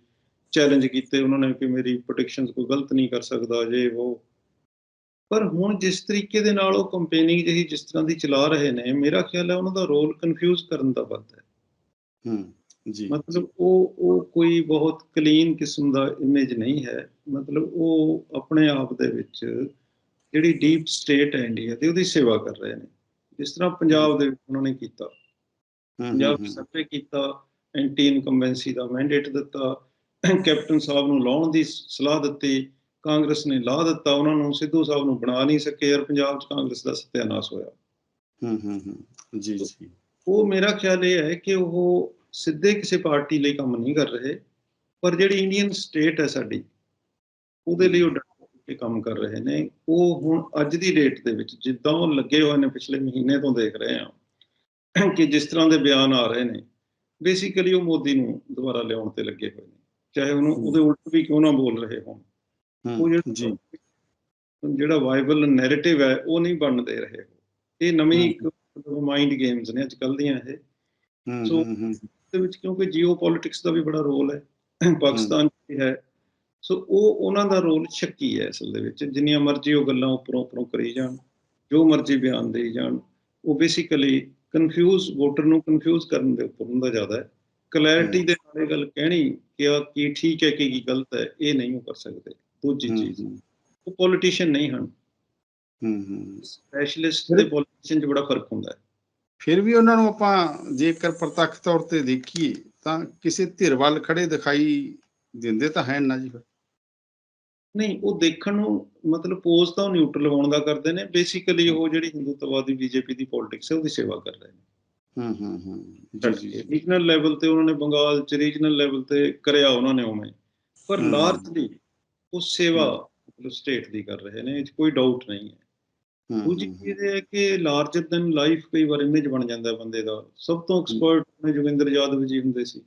ਚੈਲੰਜ ਕੀਤੇ ਉਹਨਾਂ ਨੇ ਕਿ ਮੇਰੀ ਪ੍ਰੋਟੈਕਸ਼ਨਸ ਕੋਈ ਗਲਤ ਨਹੀਂ ਕਰ ਸਕਦਾ, ਜੇ ਉਹ। ਪਰ ਹੁਣ ਜਿਸ ਤਰੀਕੇ ਦੇ ਨਾਲ ਉਹ ਕੰਪੇਨਿੰਗ ਜਿਹੀ ਜਿਸ ਤਰ੍ਹਾਂ ਦੀ ਚਲਾ ਰਹੇ ਨੇ, ਮੇਰਾ ਖਿਆਲ ਹੈ ਉਹਨਾਂ ਦਾ ਰੋਲ ਕਨਫਿਊਜ਼ ਕਰਨ ਦਾ ਵੱਧ ਹੈ। ਹੂੰ ਜੀ ਮਤਲਬ ਉਹ ਉਹ ਕੋਈ ਬਹੁਤ ਕਲੀਨ ਕਿਸਮ ਦਾ ਇਮੇਜ ਨਹੀਂ ਹੈ। ਮਤਲਬ ਉਹ ਆਪਣੇ ਆਪ ਦੇ ਵਿੱਚ ਜਿਹੜੀ ਡੀਪ ਸਟੇਟ ਹੈ ਇੰਡੀਆ ਦੀ ਉਹਦੀ ਸੇਵਾ ਕਰ ਰਹੇ ਨੇ। ਜਿਸ ਤਰ੍ਹਾਂ ਪੰਜਾਬ ਦੇ ਵਿੱਚ ਉਹਨਾਂ ਨੇ ਕੀਤਾ। ਪੰਜਾਬ ਸਰਵੇ ਕੀਤਾ ਐਂਟੀ ਇਨਕੰਬੈਂਸੀ ਦਾ ਮੈਂਡੇਟ ਦਿੱਤਾ ਕੈਪਟਨ ਸਾਹਿਬ ਨੂੰ ਲਾਉਣ ਦੀ ਸਲਾਹ ਦਿੱਤੀ ਕਾਂਗਰਸ ਨੇ ਲਾ ਦਿੱਤਾ ਉਹਨਾਂ ਨੂੰ ਸਿੱਧੂ ਸਾਹਿਬ ਨੂੰ ਬਣਾ ਨਹੀਂ ਸਕੇ ਯਾਰ ਪੰਜਾਬ 'ਚ ਕਾਂਗਰਸ ਦਾ ਸਤਿਆਨਾਸ਼ ਹੋਇਆ। ਹੂੰ ਹੂੰ ਹੂੰ ਜੀ ਜੀ। ਉਹ ਮੇਰਾ ਖਿਆਲ ਇਹ ਹੈ ਕਿ ਉਹ ਸਿੱਧੇ ਕਿਸੇ ਪਾਰਟੀ ਲਈ ਕੰਮ ਨਹੀਂ ਕਰ ਰਹੇ ਪਰ ਜਿਹੜੀ ਇੰਡੀਅਨ ਸਟੇਟ ਹੈ ਸਾਡੀ ਉਹਦੇ ਲਈ ਉਹ ਕੇ ਕੰਮ ਕਰ ਰਹੇ ਨੇ। ਉਹ ਹੁਣ ਅੱਜ ਦੀ ਡੇਟ ਦੇ ਵਿੱਚ ਜਿੱਦਾਂ ਉਹ ਲੱਗੇ ਹੋਏ ਨੇ ਪਿਛਲੇ ਮਹੀਨੇ ਤੋਂ ਦੇਖ ਰਹੇ ਆ ਕਿ ਜਿਸ ਤਰ੍ਹਾਂ ਦੇ ਬਿਆਨ ਆ ਰਹੇ ਨੇ ਬੇਸਿਕਲੀ ਉਹ ਮੋਦੀ ਨੂੰ ਦੁਬਾਰਾ ਲਿਆਉਣ ਤੇ ਲੱਗੇ ਹੋਏ ਨੇ। ਚਾਹੇ ਉਹਨੂੰ ਉਹਦੇ ਉਲਟ ਵੀ ਕਿਉਂ ਨਾ ਬੋਲ ਰਹੇ ਹੋਣ। ਉਹ ਜਿਹੜਾ ਜੀ। ਜਿਹੜਾ ਵਾਈਬਲ ਨੈਰੇਟਿਵ ਹੈ ਉਹ ਨਹੀਂ ਬਣ ਦੇ ਰਹੇ। ਇਹ ਨਵੀਂ ਇੱਕ ਮਾਈਂਡ ਗੇਮਸ ਨੇ ਅੱਜ ਕੱਲ ਦੀਆਂ ਇਹ। ਹੂੰ ਸੋ- ਦੇ ਵਿੱਚ ਕਿਉਂਕਿ ਜੀਓ ਪੋਲਿਟਿਕਸ ਦਾ ਵੀ ਬੜਾ ਰੋਲ ਹੈ ਪਾਕਿਸਤਾਨ ਵੀ ਹੈ। ਸੋ ਉਹ ਉਹਨਾਂ ਦਾ ਰੋਲ ਸ਼ੱਕੀ ਹੈ ਅਸਲ ਦੇ ਵਿੱਚ ਜਿੰਨੀਆਂ ਮਰਜ਼ੀ ਉਹ ਗੱਲਾਂ ਉੱਪਰੋਂ ਉੱਪਰੋਂ ਕਰੀ ਜਾਣ ਜੋ ਮਰਜ਼ੀ ਬਿਆਨ ਦੇਈ ਜਾਣ ਉਹ ਬੇਸਿਕਲੀ ਕਨਫਿਊਜ਼ ਵੋਟਰ ਨੂੰ ਕਨਫਿਊਜ਼ ਕਰਨ ਦੇ ਉੱਪਰ ਹੁੰਦਾ ਜ਼ਿਆਦਾ ਹੈ। ਕਲੈਰਿਟੀ ਦੇ ਨਾਲ ਇਹ ਗੱਲ ਕਹਿਣੀ ਕਿ ਆ ਕੀ ਠੀਕ ਹੈ ਕਿ ਕੀ ਗਲਤ ਹੈ ਇਹ ਨਹੀਂ ਉਹ ਕਰ ਸਕਦੇ ਦੂਜੀ ਚੀਜ਼। ਉਹ ਪੋਲੀਟੀਸ਼ੀਅਨ ਨਹੀਂ ਹਨ। ਹੂੰ ਹੂੰ। ਸਪੈਸ਼ਲਿਸਟ ਤੇ ਪੋਲੀਟੀਸ਼ੀਅਨ 'ਚ ਬੜਾ ਫ਼ਰਕ ਹੁੰਦਾ ਹੈ। ਫਿਰ ਵੀ ਉਹਨਾਂ ਨੂੰ ਆਪਾਂ ਜੇਕਰ ਪ੍ਰਤੱਖ ਤੌਰ ਤੇ ਦੇਖੀਏ ਤਾਂ ਕਿਸੇ ਧਿਰ ਵੱਲ ਖੜੇ ਦਿਖਾਈ ਦਿੰਦੇ ਤਾਂ ਹੈ ਨਾ ਜੀ ਫਿਰ। ਨਹੀਂ ਉਹ ਦੇਖਣ ਨੂੰ ਮਤਲਬ ਪੋਜ਼ ਤਾਂ ਉਹ ਨਿਊਟਰਲ ਲਗਾਉਣ ਦਾ ਕਰਦੇ ਨੇ। ਬੇਸਿਕਲੀ ਉਹ ਜਿਹੜੀ ਹਿੰਦੂਤਵਾਦੀ ਬੀਜੇਪੀ ਦੀ ਪੋਲਿਟਿਕਸ ਹੈ ਉਹਦੀ ਸੇਵਾ ਕਰ ਰਹੇ ਨੇ। ਹੂੰ ਹੂੰ ਹੂੰ। ਜੀ ਜੀ ਰੀਜਨਲ ਲੈਵਲ ਤੇ ਉਹਨਾਂ ਨੇ ਬੰਗਾਲ ਚ ਰੀਜਨਲ ਲੈਵਲ ਤੇ ਕਰਿਆ ਉਹਨਾਂ ਨੇ ਉਵੇਂ। ਪਰ। ਲਾਰਜਲੀ ਉਹ ਸੇਵਾ ਮਤਲਬ ਸਟੇਟ ਦੀ ਕਰ ਰਹੇ ਨੇ ਇਹ ਕੋਈ ਡਾਊਟ ਨਹੀਂ ਹੂੰ, ਦੂਜੀ ਚੀਜ਼ ਇਹ ਹੈ ਕਿ ਲਾਰਜਰ ਦੈਨ ਲਾਈਫ ਕਈ ਵਾਰ ਇਮੇਜ ਬਣ ਜਾਂਦਾ ਬੰਦੇ ਦਾ। ਸਭ ਤੋਂ ਐਕਸਪਰਟ ਨੇ ਜੋਗਿੰਦਰ ਯਾਦਵ ਜੀ ਹੁੰਦੇ ਸੀ।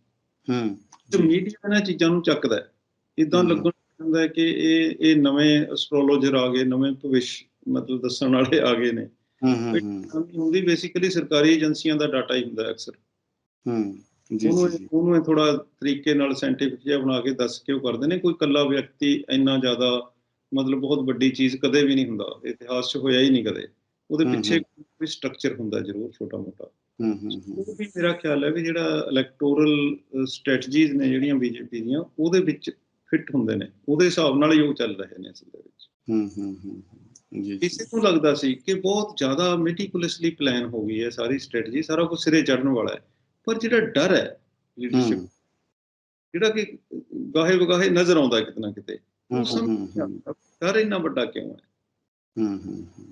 ਹੂੰ। ਤੇ। ਮੀਡੀਆ ਇਹਨਾਂ ਚੀਜ਼ਾਂ ਨੂੰ ਚੱਕਦਾ ਹੈ। ਇਦਾਂ। ਲੱਗਣ ਹੁੰਦਾ ਕਿ ਇਹ ਇਹ ਨਵੇਂ ਐਸਟ੍ਰੋਲੋਜਰ ਆ ਗਏ ਨਵੇਂ ਭਵਿੱਖ ਮਤਲਬ ਦੱਸਣ ਵਾਲੇ ਆ ਗਏ ਨੇ। ਹੂੰ ਹੂੰ ਹੁੰਦੀ ਬੇਸਿਕਲੀ ਸਰਕਾਰੀ ਏਜੰਸੀਆਂ ਦਾ ਡਾਟਾ ਹੀ ਹੁੰਦਾ ਅਕਸਰ। ਹੂੰ ਜੀ ਜੀ, ਜੀ। ਉਹਨੂੰ ਥੋੜਾ ਤਰੀਕੇ ਨਾਲ ਸਾਇੰਟਿਫਿਕ ਜਿਹਾ ਬਣਾ ਕੇ ਦੱਸ ਕੇ ਉਹ ਕਰਦੇ ਨੇ ਕੋਈ ਕੱਲਾ ਵਿਅਕਤੀ ਇੰਨਾ ਜ਼ਿਆਦਾ ਮਤਲਬ ਬਹੁਤ ਵੱਡੀ ਚੀਜ਼ ਕਦੇ ਵੀ ਨਹੀਂ ਹੁੰਦਾ ਇਤਿਹਾਸ 'ਚ ਹੋਇਆ ਹੀ ਨਹੀਂ ਕਦੇ। ਉਹਦੇ ਪਿੱਛੇ। ਕੋਈ ਸਟਰਕਚਰ ਹੁੰਦਾ ਜ਼ਰੂਰ ਛੋਟਾ ਮੋਟਾ। ਹੂੰ ਹੂੰ ਉਹ ਵੀ ਮੇਰਾ ਖਿਆਲ ਹੈ ਵੀ ਜਿਹੜਾ ਇਲੈਕਟੋਰਲ ਸਟ੍ਰੈਟਜੀਜ਼ ਨੇ ਜਿਹੜੀਆਂ ਬੀਜੇਪੀ ਦੀਆਂ ਉਹਦੇ ਵਿੱਚ ਫਿੱਟ ਹੁੰਦੇ ਨੇ। ਉਹਦੇ ਹਿਸਾਬ ਨਾਲ ਹੀ ਉਹ ਚੱਲ ਰਹੇ ਨੇ ਅਸਲ ਦੇ ਵਿੱਚ। ਹੂੰ ਹੂੰ ਹੂੰ ਜੀ ਕਿਸੇ ਨੂੰ ਲੱਗਦਾ ਸੀ ਕਿ ਬਹੁਤ ਜ਼ਿਆਦਾ ਮੈਟੀਕੂਲਸਲੀ ਪਲਾਨ ਹੋ ਗਈ ਹੈ ਸਾਰੀ ਸਟ੍ਰੈਟਜੀ ਸਾਰਾ ਕੁਝ ਸਿਰੇ ਚੜਨ ਵਾਲਾ ਹੈ। ਪਰ ਜਿਹੜਾ ਡਰ ਹੈ ਲੀਡਰਸ਼ਿਪ ਜਿਹੜਾ ਕਿ ਗਾਹੇ ਵਗਾਹੇ ਨਜ਼ਰ ਆਉਂਦਾ ਕਿਤੇ ਨਾ ਕਿਤੇ ਉਹ ਸਮਝ ਡਰ ਇੰਨਾ ਵੱਡਾ ਕਿਉਂ ਹੈ? ਹੂੰ ਹੂੰ ਹੂੰ।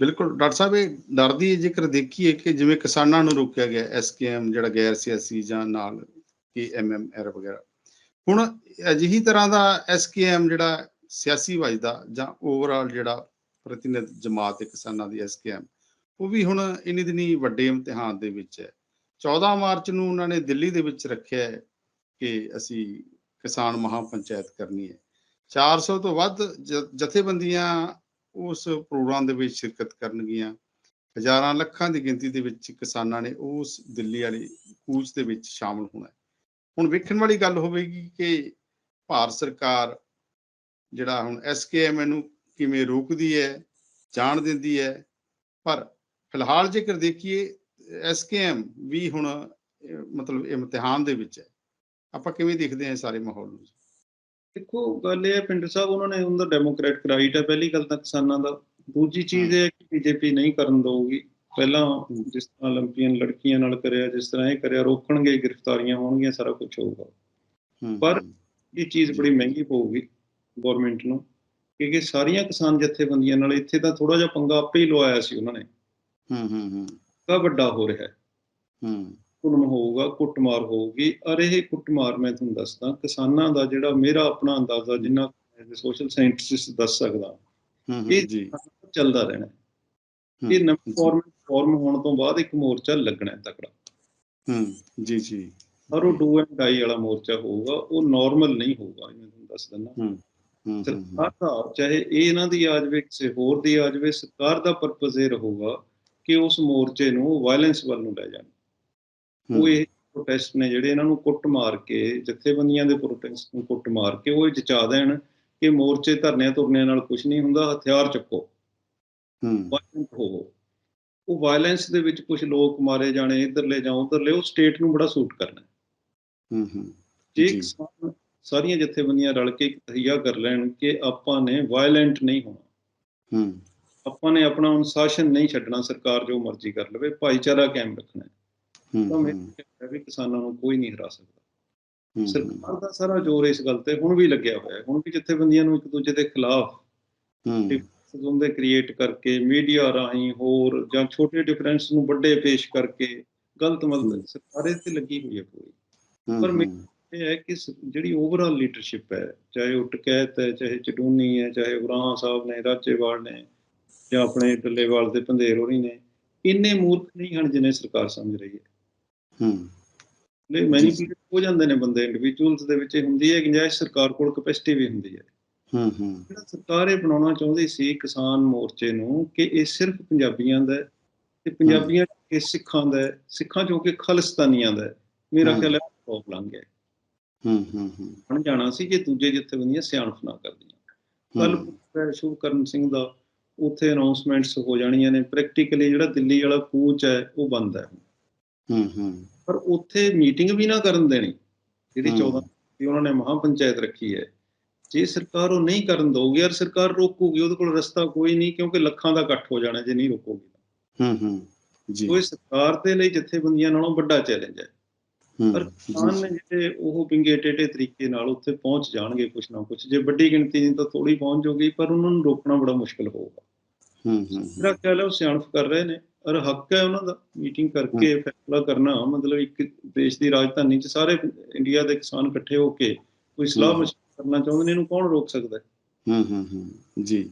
ਬਿਲਕੁਲ ਡਾਕਟਰ ਸਾਹਿਬ ਇਹ ਡਰ ਦੀ ਜੇਕਰ ਦੇਖੀਏ ਕਿ ਜਿਵੇਂ ਕਿਸਾਨਾਂ ਨੂੰ ਰੋਕਿਆ ਗਿਆ ਐਸਕੇਐਮ ਜਿਹੜਾ ਗੈਰ ਸਿਆਸੀ ਜਾਂ ਨਾਲ ਕੇ ਐਮਐਮ ਐਰ ਵਗੈਰਾ। ਹੁਣ ਅਜਿਹੀ ਤਰ੍ਹਾਂ ਦਾ ਐਸਕੇਐਮ ਜਿਹੜਾ ਸਿਆਸੀ ਵਜਦਾ ਜਾਂ ਓਵਰਆਲ ਜਿਹੜਾ ਪ੍ਰਤੀਨਿਧ ਜਮਾਤ ਕਿਸਾਨਾਂ ਦੀ ਐਸਕੇਐਮ ਉਹ ਵੀ ਹੁਣ ਇਨੀ ਦਿਨੀ ਵੱਡੇ ਇਮਤਿਹਾਨ ਦੇ ਵਿੱਚ ਹੈ। 14 ਮਾਰਚ ਨੂੰ ਉਹਨਾਂ ਨੇ ਦਿੱਲੀ ਦੇ ਵਿੱਚ ਰੱਖਿਆ ਹੈ ਕਿ ਅਸੀਂ ਕਿਸਾਨ ਮਹਾ ਪੰਚਾਇਤ ਕਰਨੀ ਹੈ। 400 ਤੋਂ ਵੱਧ ਜ- ਜਥੇਬੰਦੀਆਂ ਉਸ ਪ੍ਰੋਗਰਾਮ ਦੇ ਵਿੱਚ ਸ਼ਿਰਕਤ ਕਰਨਗੀਆਂ। ਹਜ਼ਾਰਾਂ ਲੱਖਾਂ ਦੀ ਗਿਣਤੀ ਦੇ ਵਿੱਚ ਕਿਸਾਨਾਂ ਨੇ ਉਸ ਦਿੱਲੀ ਵਾਲੀ ਕੂਚ ਦੇ ਵਿੱਚ ਸ਼ਾਮਲ ਹੋਣਾ ਹੁਣ ਵੇਖਣ ਵਾਲੀ ਗੱਲ ਹੋਵੇਗੀ ਕਿ ਭਾਰਤ ਸਰਕਾਰ ਜਿਹੜਾ ਹੁਣ ਐਸਕੇਐਮ ਨੂੰ ਕਿਵੇਂ ਰੋਕਦੀ ਹੈ, ਜਾਣ ਦਿੰਦੀ ਹੈ। ਪਰ ਫਿਲਹਾਲ ਜੇਕਰ ਦੇਖੀਏ ਐਸਕੇਐਮ ਵੀ ਹੁਣ ਮਤਲਬ ਇਮਤਿਹਾਨ ਦੇ ਵਿੱਚ ਹੈ। ਆਪਾਂ ਕਿਵੇਂ ਦੇਖਦੇ ਹਾਂ ਇਹ ਸਾਰੇ ਮਾਹੌਲ ਨੂੰ? ਦੇਖੋ ਗੱਲ ਇਹ ਹੈ ਪਿੰਡ ਸਾਹਿਬ ਉਹਨਾਂ ਨੇ ਉਹਨਾਂ ਦਾ ਡੈਮੋਕ੍ਰੈਟ ਰਾਈਟ ਹੈ ਪਹਿਲੀ ਗੱਲ ਤਾਂ ਕਿਸਾਨਾਂ ਦਾ। ਦੂਜੀ ਚੀਜ਼ ਇਹ ਹੈ ਕਿ ਬੀਜੇਪੀ ਨਹੀਂ ਕਰਨ ਦਊਗੀ। ਪਹਿਲਾਂ ਜਿਸ ਤਰ੍ਹਾਂ 올림픽ੀਅਨ ਲੜਕੀਆਂ ਨਾਲ ਕਰਿਆ ਜਿਸ ਤਰ੍ਹਾਂ ਇਹ ਕਰਿਆ ਰੋਕਣਗੇ ਗ੍ਰਿਫਤਾਰੀਆਂ ਹੋਣਗੀਆਂ ਸਾਰਾ ਕੁਝ ਹੋਊਗਾ। ਪਰ ਇਹ ਚੀਜ਼ ਬੜੀ ਮਹਿੰਗੀ ਪਊਗੀ ਗਵਰਨਮੈਂਟ ਨੂੰ ਕਿਉਂਕਿ ਸਾਰੀਆਂ ਕਿਸਾਨ ਜਥੇਬੰਦੀਆਂ ਨਾਲ ਇੱਥੇ ਤਾਂ ਥੋੜਾ ਜਿਹਾ ਪੰਗਾ ਆਪੇ ਹੀ ਲਵਾਇਆ ਸੀ ਉਹਨਾਂ ਨੇ। ਹੂੰ ਹੂੰ ਹੂੰ। ਤਾਂ ਵੱਡਾ ਹੋ ਰਿਹਾ ਹੂੰ। ਜ਼ੁਲਮ ਹੋਊਗਾ ਕੁੱਟਮਾਰ ਹੋਊਗੀ। ਅਰ ਇਹ ਕੁੱਟਮਾਰ ਮੈਂ ਤੁਹਾਨੂੰ ਦੱਸਦਾ ਕਿਸਾਨਾਂ ਦਾ ਜਿਹੜਾ ਮੇਰਾ ਆਪਣਾ ਅੰਦਾਜ਼ਾ ਜਿੰਨਾ ਸੋਸ਼ਲ ਸਾਇੰਟਿਸਟ ਦੱਸ ਸਕਦਾ। ਇਹ ਜੀ। ਚੱਲਦਾ ਰਹਿਣਾ। ਇਹ ਨਵੀਂ ਫਾਰਮ ਫਾਰਮ ਹੋਣ ਤੋਂ ਬਾਅਦ ਇੱਕ ਮੋਰਚਾ ਲੱਗਣਾ ਹੈ ਤਕੜਾ। ਹੂੰ ਜੀ ਜੀ। ਪਰ ਉਹ ਡੂ ਐਂਡ ਡਾਈ ਵਾਲਾ ਮੋਰਚਾ ਹੋਊਗਾ ਉਹ ਨਾਰਮਲ ਨਹੀਂ ਹੋਊਗਾ ਮੈਂ ਤੁਹਾਨੂੰ ਦੱਸ ਦਿੰਦਾ। ਹੂੰ, ਹੂੰ, ਸਰਕਾਰ ਦਾ ਚਾਹੇ ਇਹ ਇਹਨਾਂ ਦੀ ਆ ਜਾਵੇ ਕਿਸੇ ਹੋਰ ਦੀ ਆ ਜਾਵੇ ਸਰਕਾਰ ਦਾ ਪਰਪਸ ਇਹ ਰਹੂਗਾ ਕਿ ਉਸ ਮੋਰਚੇ ਨੂੰ ਵਾਇਲੈਂਸ ਵੱਲ ਨੂੰ ਲੈ ਜਾਣ। ਉਹ ਇਹ ਪ੍ਰੋਟੈਸਟ ਨੇ ਜਿਹੜੇ ਇਹਨਾਂ ਨੂੰ ਕੁੱਟ ਮਾਰ ਕੇ ਜਥੇਬੰਦੀਆਂ ਦੇ ਪ੍ਰੋਟੈਸਟ ਨੂੰ ਕੁੱਟ ਮਾਰ ਕੇ ਉਹ ਜਚਾ ਦੇਣ ਕਿ ਮੋਰਚੇ ਧਰਨਿਆਂ ਤੁਰਨਿਆਂ ਨਾਲ ਕੁਝ ਨਹੀਂ ਹੁੰਦਾ ਹਥਿਆਰ ਚੱਕੋ। ਹੂੰ, ਵਾਇਲੈਂਟ ਹੋਵੋ। ਉਹ ਵਾਇਲੈਂਸ ਦੇ ਵਿੱਚ ਕੁਝ ਲੋਕ ਮਾਰੇ ਜਾਣੇ ਇਧਰਲੇ ਜਾਂ ਉਧਰਲੇ ਉਹ ਸਟੇਟ ਨੂੰ ਬੜਾ ਸੂਟ ਕਰਨਾ। ਹੈ। ਹੂੰ, ਜੇ। ਕਿਸਾਨ ਸਾਰੀਆਂ ਜਥੇਬੰਦੀਆਂ ਰਲ ਕੇ ਇੱਕ ਤਹੀਆ ਕਰ ਲੈਣ ਕਿ ਆਪਾਂ ਨੇ ਵਾਇਲੈਂਟ ਨਹੀਂ ਹੋਣਾ। ਹੂੰ, ਆਪਾਂ ਨੇ ਆਪਣਾ ਅਨੁਸ਼ਾਸਨ ਨਹੀਂ ਛੱਡਣਾ ਸਰਕਾਰ ਜੋ ਮਰਜ਼ੀ ਕਰ ਲਵੇ ਭਾਈਚਾਰਾ ਕਾਇਮ ਰੱਖਣਾ। ਹੂੰ, ਤਾਂ ਲੱਗਦਾ ਵੀ ਕਿਸਾਨਾਂ ਨੂੰ ਕੋਈ ਨਹੀਂ ਹਰਾ ਸਕਦਾ। ਸਰਕਾਰ ਦਾ ਸਾਰਾ ਜ਼ੋਰ ਇਸ ਗੱਲ ਤੇ ਹੁਣ ਵੀ ਲੱਗਿਆ ਹੋਇਆ ਹੈ। ਹੁਣ ਵੀ ਜਥੇਬੰਦੀਆਂ ਨੂੰ ਇੱਕ ਦੂਜੇ ਦੇ ਖਿਲਾਫ ਹੂੰ, ਜ਼ੁੰਦੇ ਕ੍ਰੀਏਟ ਕਰਕੇ ਮੀਡੀਆ ਰਾਹੀਂ ਹੋਰ ਜਾਂ ਛੋਟੇ ਡਿਫਰੈਂਸ ਨੂੰ ਵੱਡੇ ਪੇਸ਼ ਕਰਕੇ ਗਲਤ। ਮਤਲਬ ਸਰਕਾਰੇ ਤੇ ਲੱਗੀ ਹੋਈ ਹੈ ਪੂਰੀ। ਪਰ ਮੈਂ- ਇਹ ਹੈ ਕਿ ਜਿਹੜੀ ਓਵਰਆਲ ਲੀਡਰਸ਼ਿਪ ਹੈ ਚਾਹੇ ਉਹ ਟਕੈਤ ਹੈ ਚਾਹੇ ਚਡੂਨੀ ਹੈ ਚਾਹੇ ਉਰਾਹਾਂ ਸਾਹਿਬ ਨੇ ਰਾਜੇਵਾਲ ਨੇ ਜਾਂ ਆਪਣੇ ਡੱਲੇਵਾਲ ਦੇ ਪੰਧੇਰ ਹੋਰੀ ਨੇ ਇੰਨੇ ਮੂਰਖ ਨਹੀਂ ਹਨ ਜਿਨੇ ਸਰਕਾਰ ਸਮਝ ਰਹੀ ਹੈ। ਹੂੰ, ਲੈ ਮੈਨੀਪੂਲੇਟ ਹੋ ਜਾਂਦੇ ਨੇ ਬੰਦੇ ਇੰਡੀਵਿਜੂਅਲਸ ਦੇ ਵਿੱਚ ਹੁੰਦੀ ਹੈ ਗੁੰਜਾਇਸ਼ ਸਰਕਾਰ ਕੋਲ ਕੈਪੈਸਿਟੀ ਵੀ ਹੁੰਦੀ ਹੈ। ਹੂੰ, ਹੂੰ, ਜਿਹੜਾ ਸਰਕਾਰ ਇਹ ਬਣਾਉਣਾ ਚਾਹੁੰਦੀ ਸੀ ਕਿਸਾਨ ਮੋਰਚੇ ਨੂੰ ਕਿ ਇਹ ਸਿਰਫ ਪੰਜਾਬੀਆਂ ਦਾ ਤੇ ਪੰਜਾਬੀਆਂ ਇਹ ਸਿੱਖਾਂ ਦਾ ਸਿੱਖਾਂ ਚੋਂ ਕਿ ਖਾਲਿਸਤਾਨੀਆਂ ਦਾ ਮੇਰਾ। ਖਿਆਲ ਹੈ ਉਹ ਲੰਘ ਗਿਆ। ਹੂੰ, ਹੂੰ, ਹੂੰ, ਬਣ ਜਾਣਾ ਸੀ ਜੇ ਦੂਜੇ ਜਥੇਬੰਦੀਆਂ ਸਿਆਣਪ ਨਾ ਕਰਦੀਆਂ। ਕੱਲ ਸ਼ੁਭਕਰਨ ਸਿੰਘ ਦਾ ਉੱਥੇ ਅਨਾਉਂਸਮੈਂਟਸ ਹੋ ਜਾਣੀਆਂ ਨੇ ਪ੍ਰੈਕਟੀਕਲੀ ਜਿਹੜਾ ਦਿੱਲੀ ਵਾਲਾ ਕੂਚ ਹੈ ਉਹ ਬੰਦ ਹੈ। ਹੂੰ, ਹੂੰ, ਪਰ ਉੱਥੇ ਮੀਟਿੰਗ ਵੀ ਨਾ ਕਰਨ ਦੇਣੀ ਜਿਹੜੀ ਹਮ। 14 ਦੀ ਉਹਨਾਂ ਨੇ ਮਹਾ ਪੰਚਾਇਤ ਰੱਖੀ ਹੈ। ਜੇ ਸਰਕਾਰ ਉਹ ਨਹੀਂ ਕਰਨ ਦਊਗੀ ਯਾਰ ਸਰਕਾਰ ਰੋਕੂਗੀ ਉਹਦੇ ਕੋਲ ਰਸਤਾ ਕੋਈ ਨਹੀਂ ਕਿਉਂਕਿ ਲੱਖਾਂ ਦਾ ਇਕੱਠ ਹੋ ਜਾਣਾ ਜੇ ਨਹੀਂ ਰੋਕੂਗੀ ਹੂੰ, ਹੂੰ, ਜੀ, ਕੋਈ ਸਰਕਾਰ ਦੇ ਲਈ ਜਥੇਬੰਦੀਆਂ ਨਾਲੋਂ ਵੱਡਾ ਚੈਲੰਜ ਹੈ। ਪਰ ਕਿਸਾਨ ਨੇ ਜਿਹੜੇ ਉਹ ਵਿੰਗੇ ਟੇਢੇ ਤਰੀਕੇ ਨਾਲ ਉੱਥੇ ਪਹੁੰਚ ਜਾਣਗੇ ਕੁਛ ਨਾ ਕੁਛ ਜੇ ਵੱਡੀ ਗਿਣਤੀ ਨਹੀਂ ਤਾਂ ਥੋੜੀ ਪਹੁੰਚ ਜਾਊਗੀ ਪਰ ਉਹਨਾਂ ਨੂੰ ਰੋਕਣਾ ਬੜਾ ਮੁਸ਼ਕਲ ਹੋਊਗਾ। ਹੂੰ, ਹੂੰ, ਮੇਰਾ ਖਿਆਲ ਹੈ ਉਹ ਸਿਆਣਪ ਕਰ ਰਹੇ ਨੇ। ਔਰ ਹੱਕ ਹੈ ਉਹਨਾਂ ਦਾ ਮੀਟਿੰਗ ਕਰਕੇ ਫੈਸਲਾ ਕਰਨਾ। ਮਤਲਬ ਇੱਕ ਦੇਸ਼ ਦੀ ਰਾਜਧਾਨੀ 'ਚ ਸਾਰੇ ਇੰਡੀਆ ਦੇ ਕਿਸਾਨ ਇਕੱਠੇ ਹੋ ਕੇ ਕੋਈ ਸਲਾਹ। ਮਸ਼ਵਰਾ ਕਰਨਾ ਚਾਹੁੰਦੇ ਨੇ ਇਹਨੂੰ ਕੌਣ ਰੋਕ ਸਕਦਾ ਹੈ? ਹੂੰ, ਹੂੰ, ਹੂੰ, ਜੀ,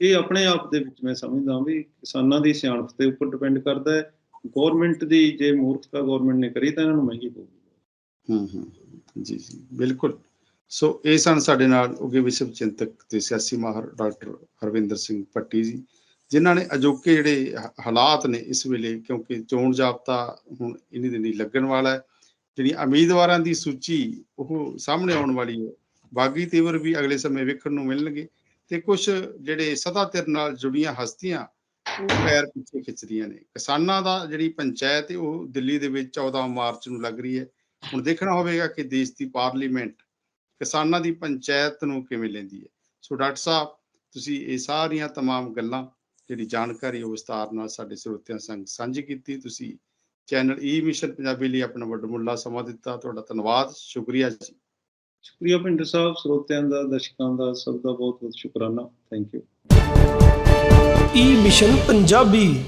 ਇਹ ਆਪਣੇ ਆਪ ਦੇ ਵਿੱਚ ਮੈਂ ਸਮਝਦਾ ਵੀ ਕਿਸਾਨਾਂ ਦੀ ਸਿਆਣਪ ਦੇ ਉੱਪਰ ਡਿਪੈਂਡ ਕਰਦਾ ਹੈ। ਗਵਰਨਮੈਂਟ ਦੀ ਜੇ ਮੂਰਖਤਾ ਗਵਰਨਮੈਂਟ ਨੇ ਕਰੀ ਤਾਂ ਇਹਨਾਂ ਨੂੰ ਮਹਿੰਗੀ ਪਊਗੀ। ਹੂੰ, ਹੂੰ, ਜੀ, ਜੀ, ਬਿਲਕੁਲ। ਸੋ ਇਹ ਸਨ ਸਾਡੇ ਨਾਲ ਉਗੇ ਵਿਸ਼ਵ ਚਿੰਤਕ ਤੇ ਸਿਆਸੀ ਮਾਹਰ ਡਾਕਟਰ ਹਰਵਿੰਦਰ ਸਿੰਘ ਪੱਟੀ ਜੀ। ਜਿਨ੍ਹਾਂ ਨੇ ਅਜੋਕੇ ਜਿਹੜੇ ਹ- ਹਾਲਾਤ ਨੇ ਇਸ ਵੇਲੇ ਕਿਉਂਕਿ ਚੋਣ ਜਾਬਤਾ ਹੁਣ ਇਨੀ ਦਿਨੀ ਲੱਗਣ ਵਾਲਾ ਹੈ ਜਿਹੜੀ ਉਮੀਦਵਾਰਾਂ ਦੀ ਸੂਚੀ ਉਹ ਸਾਹਮਣੇ ਆਉਣ ਵਾਲੀ ਹੈ ਬਾਗੀ ਤੇਵਰ ਵੀ ਅਗਲੇ ਸਮੇਂ ਵੇਖਣ ਨੂੰ ਮਿਲਣਗੇ ਤੇ ਕੁਝ ਜਿਹੜੇ ਸਦਾ ਧਿਰ ਨਾਲ ਜੁੜੀਆਂ ਹਸਤੀਆਂ ਉਹ ਪੈਰ ਪਿੱਛੇ ਖਿੱਚਦੀਆਂ ਨੇ ਕਿਸਾਨਾਂ ਦਾ ਜਿਹੜੀ ਪੰਚਾਇਤ ਹੈ ਉਹ ਦਿੱਲੀ ਦੇ ਵਿੱਚ 14 ਮਾਰਚ ਨੂੰ ਲੱਗ ਰਹੀ ਹੈ ਹੁਣ ਦੇਖਣਾ ਹੋਵੇਗਾ ਕਿ ਦੇਸ਼ ਦੀ ਪਾਰਲੀਮੈਂਟ ਕਿਸਾਨਾਂ ਦੀ ਪੰਚਾਇਤ ਨੂੰ ਕਿਵੇਂ ਲੈਂਦੀ ਹੈ ਸੋ ਡਾਕਟਰ ਸਾਹਿਬ ਤੁਸੀਂ ਇਹ ਸਾਰੀਆਂ तमाम ਗੱਲਾਂ ਜਿਹੜੀ ਜਾਣਕਾਰੀ ਉਹ ਵਿਸਤਾਰ ਨਾਲ ਸਾਡੇ ਸਰੋਤਿਆਂ ਸੰਗ ਸਾਂਝੀ ਕੀਤੀ। ਤੁਸੀਂ ਚੈਨਲ ਈ ਮਿਸ਼ਨ ਪੰਜਾਬੀ ਲਈ ਆਪਣਾ ਵੱਡਮੁੱਲਾ ਸਮਾਂ ਦਿੱਤਾ। ਤੁਹਾਡਾ ਧੰਨਵਾਦ। ਸ਼ੁਕਰੀਆ ਜੀ। ਸ਼ੁਕਰੀਆ ਪਿੰਡਰ ਸਾਹਿਬ ਸਰੋਤਿਆਂ ਦਾ ਦਰਸ਼ਕਾਂ ਦਾ ਸਭ ਦਾ ਬਹੁਤ ਬਹੁਤ ਸ਼ੁਕਰਾਨਾ। Thank you E Mission Punjabi.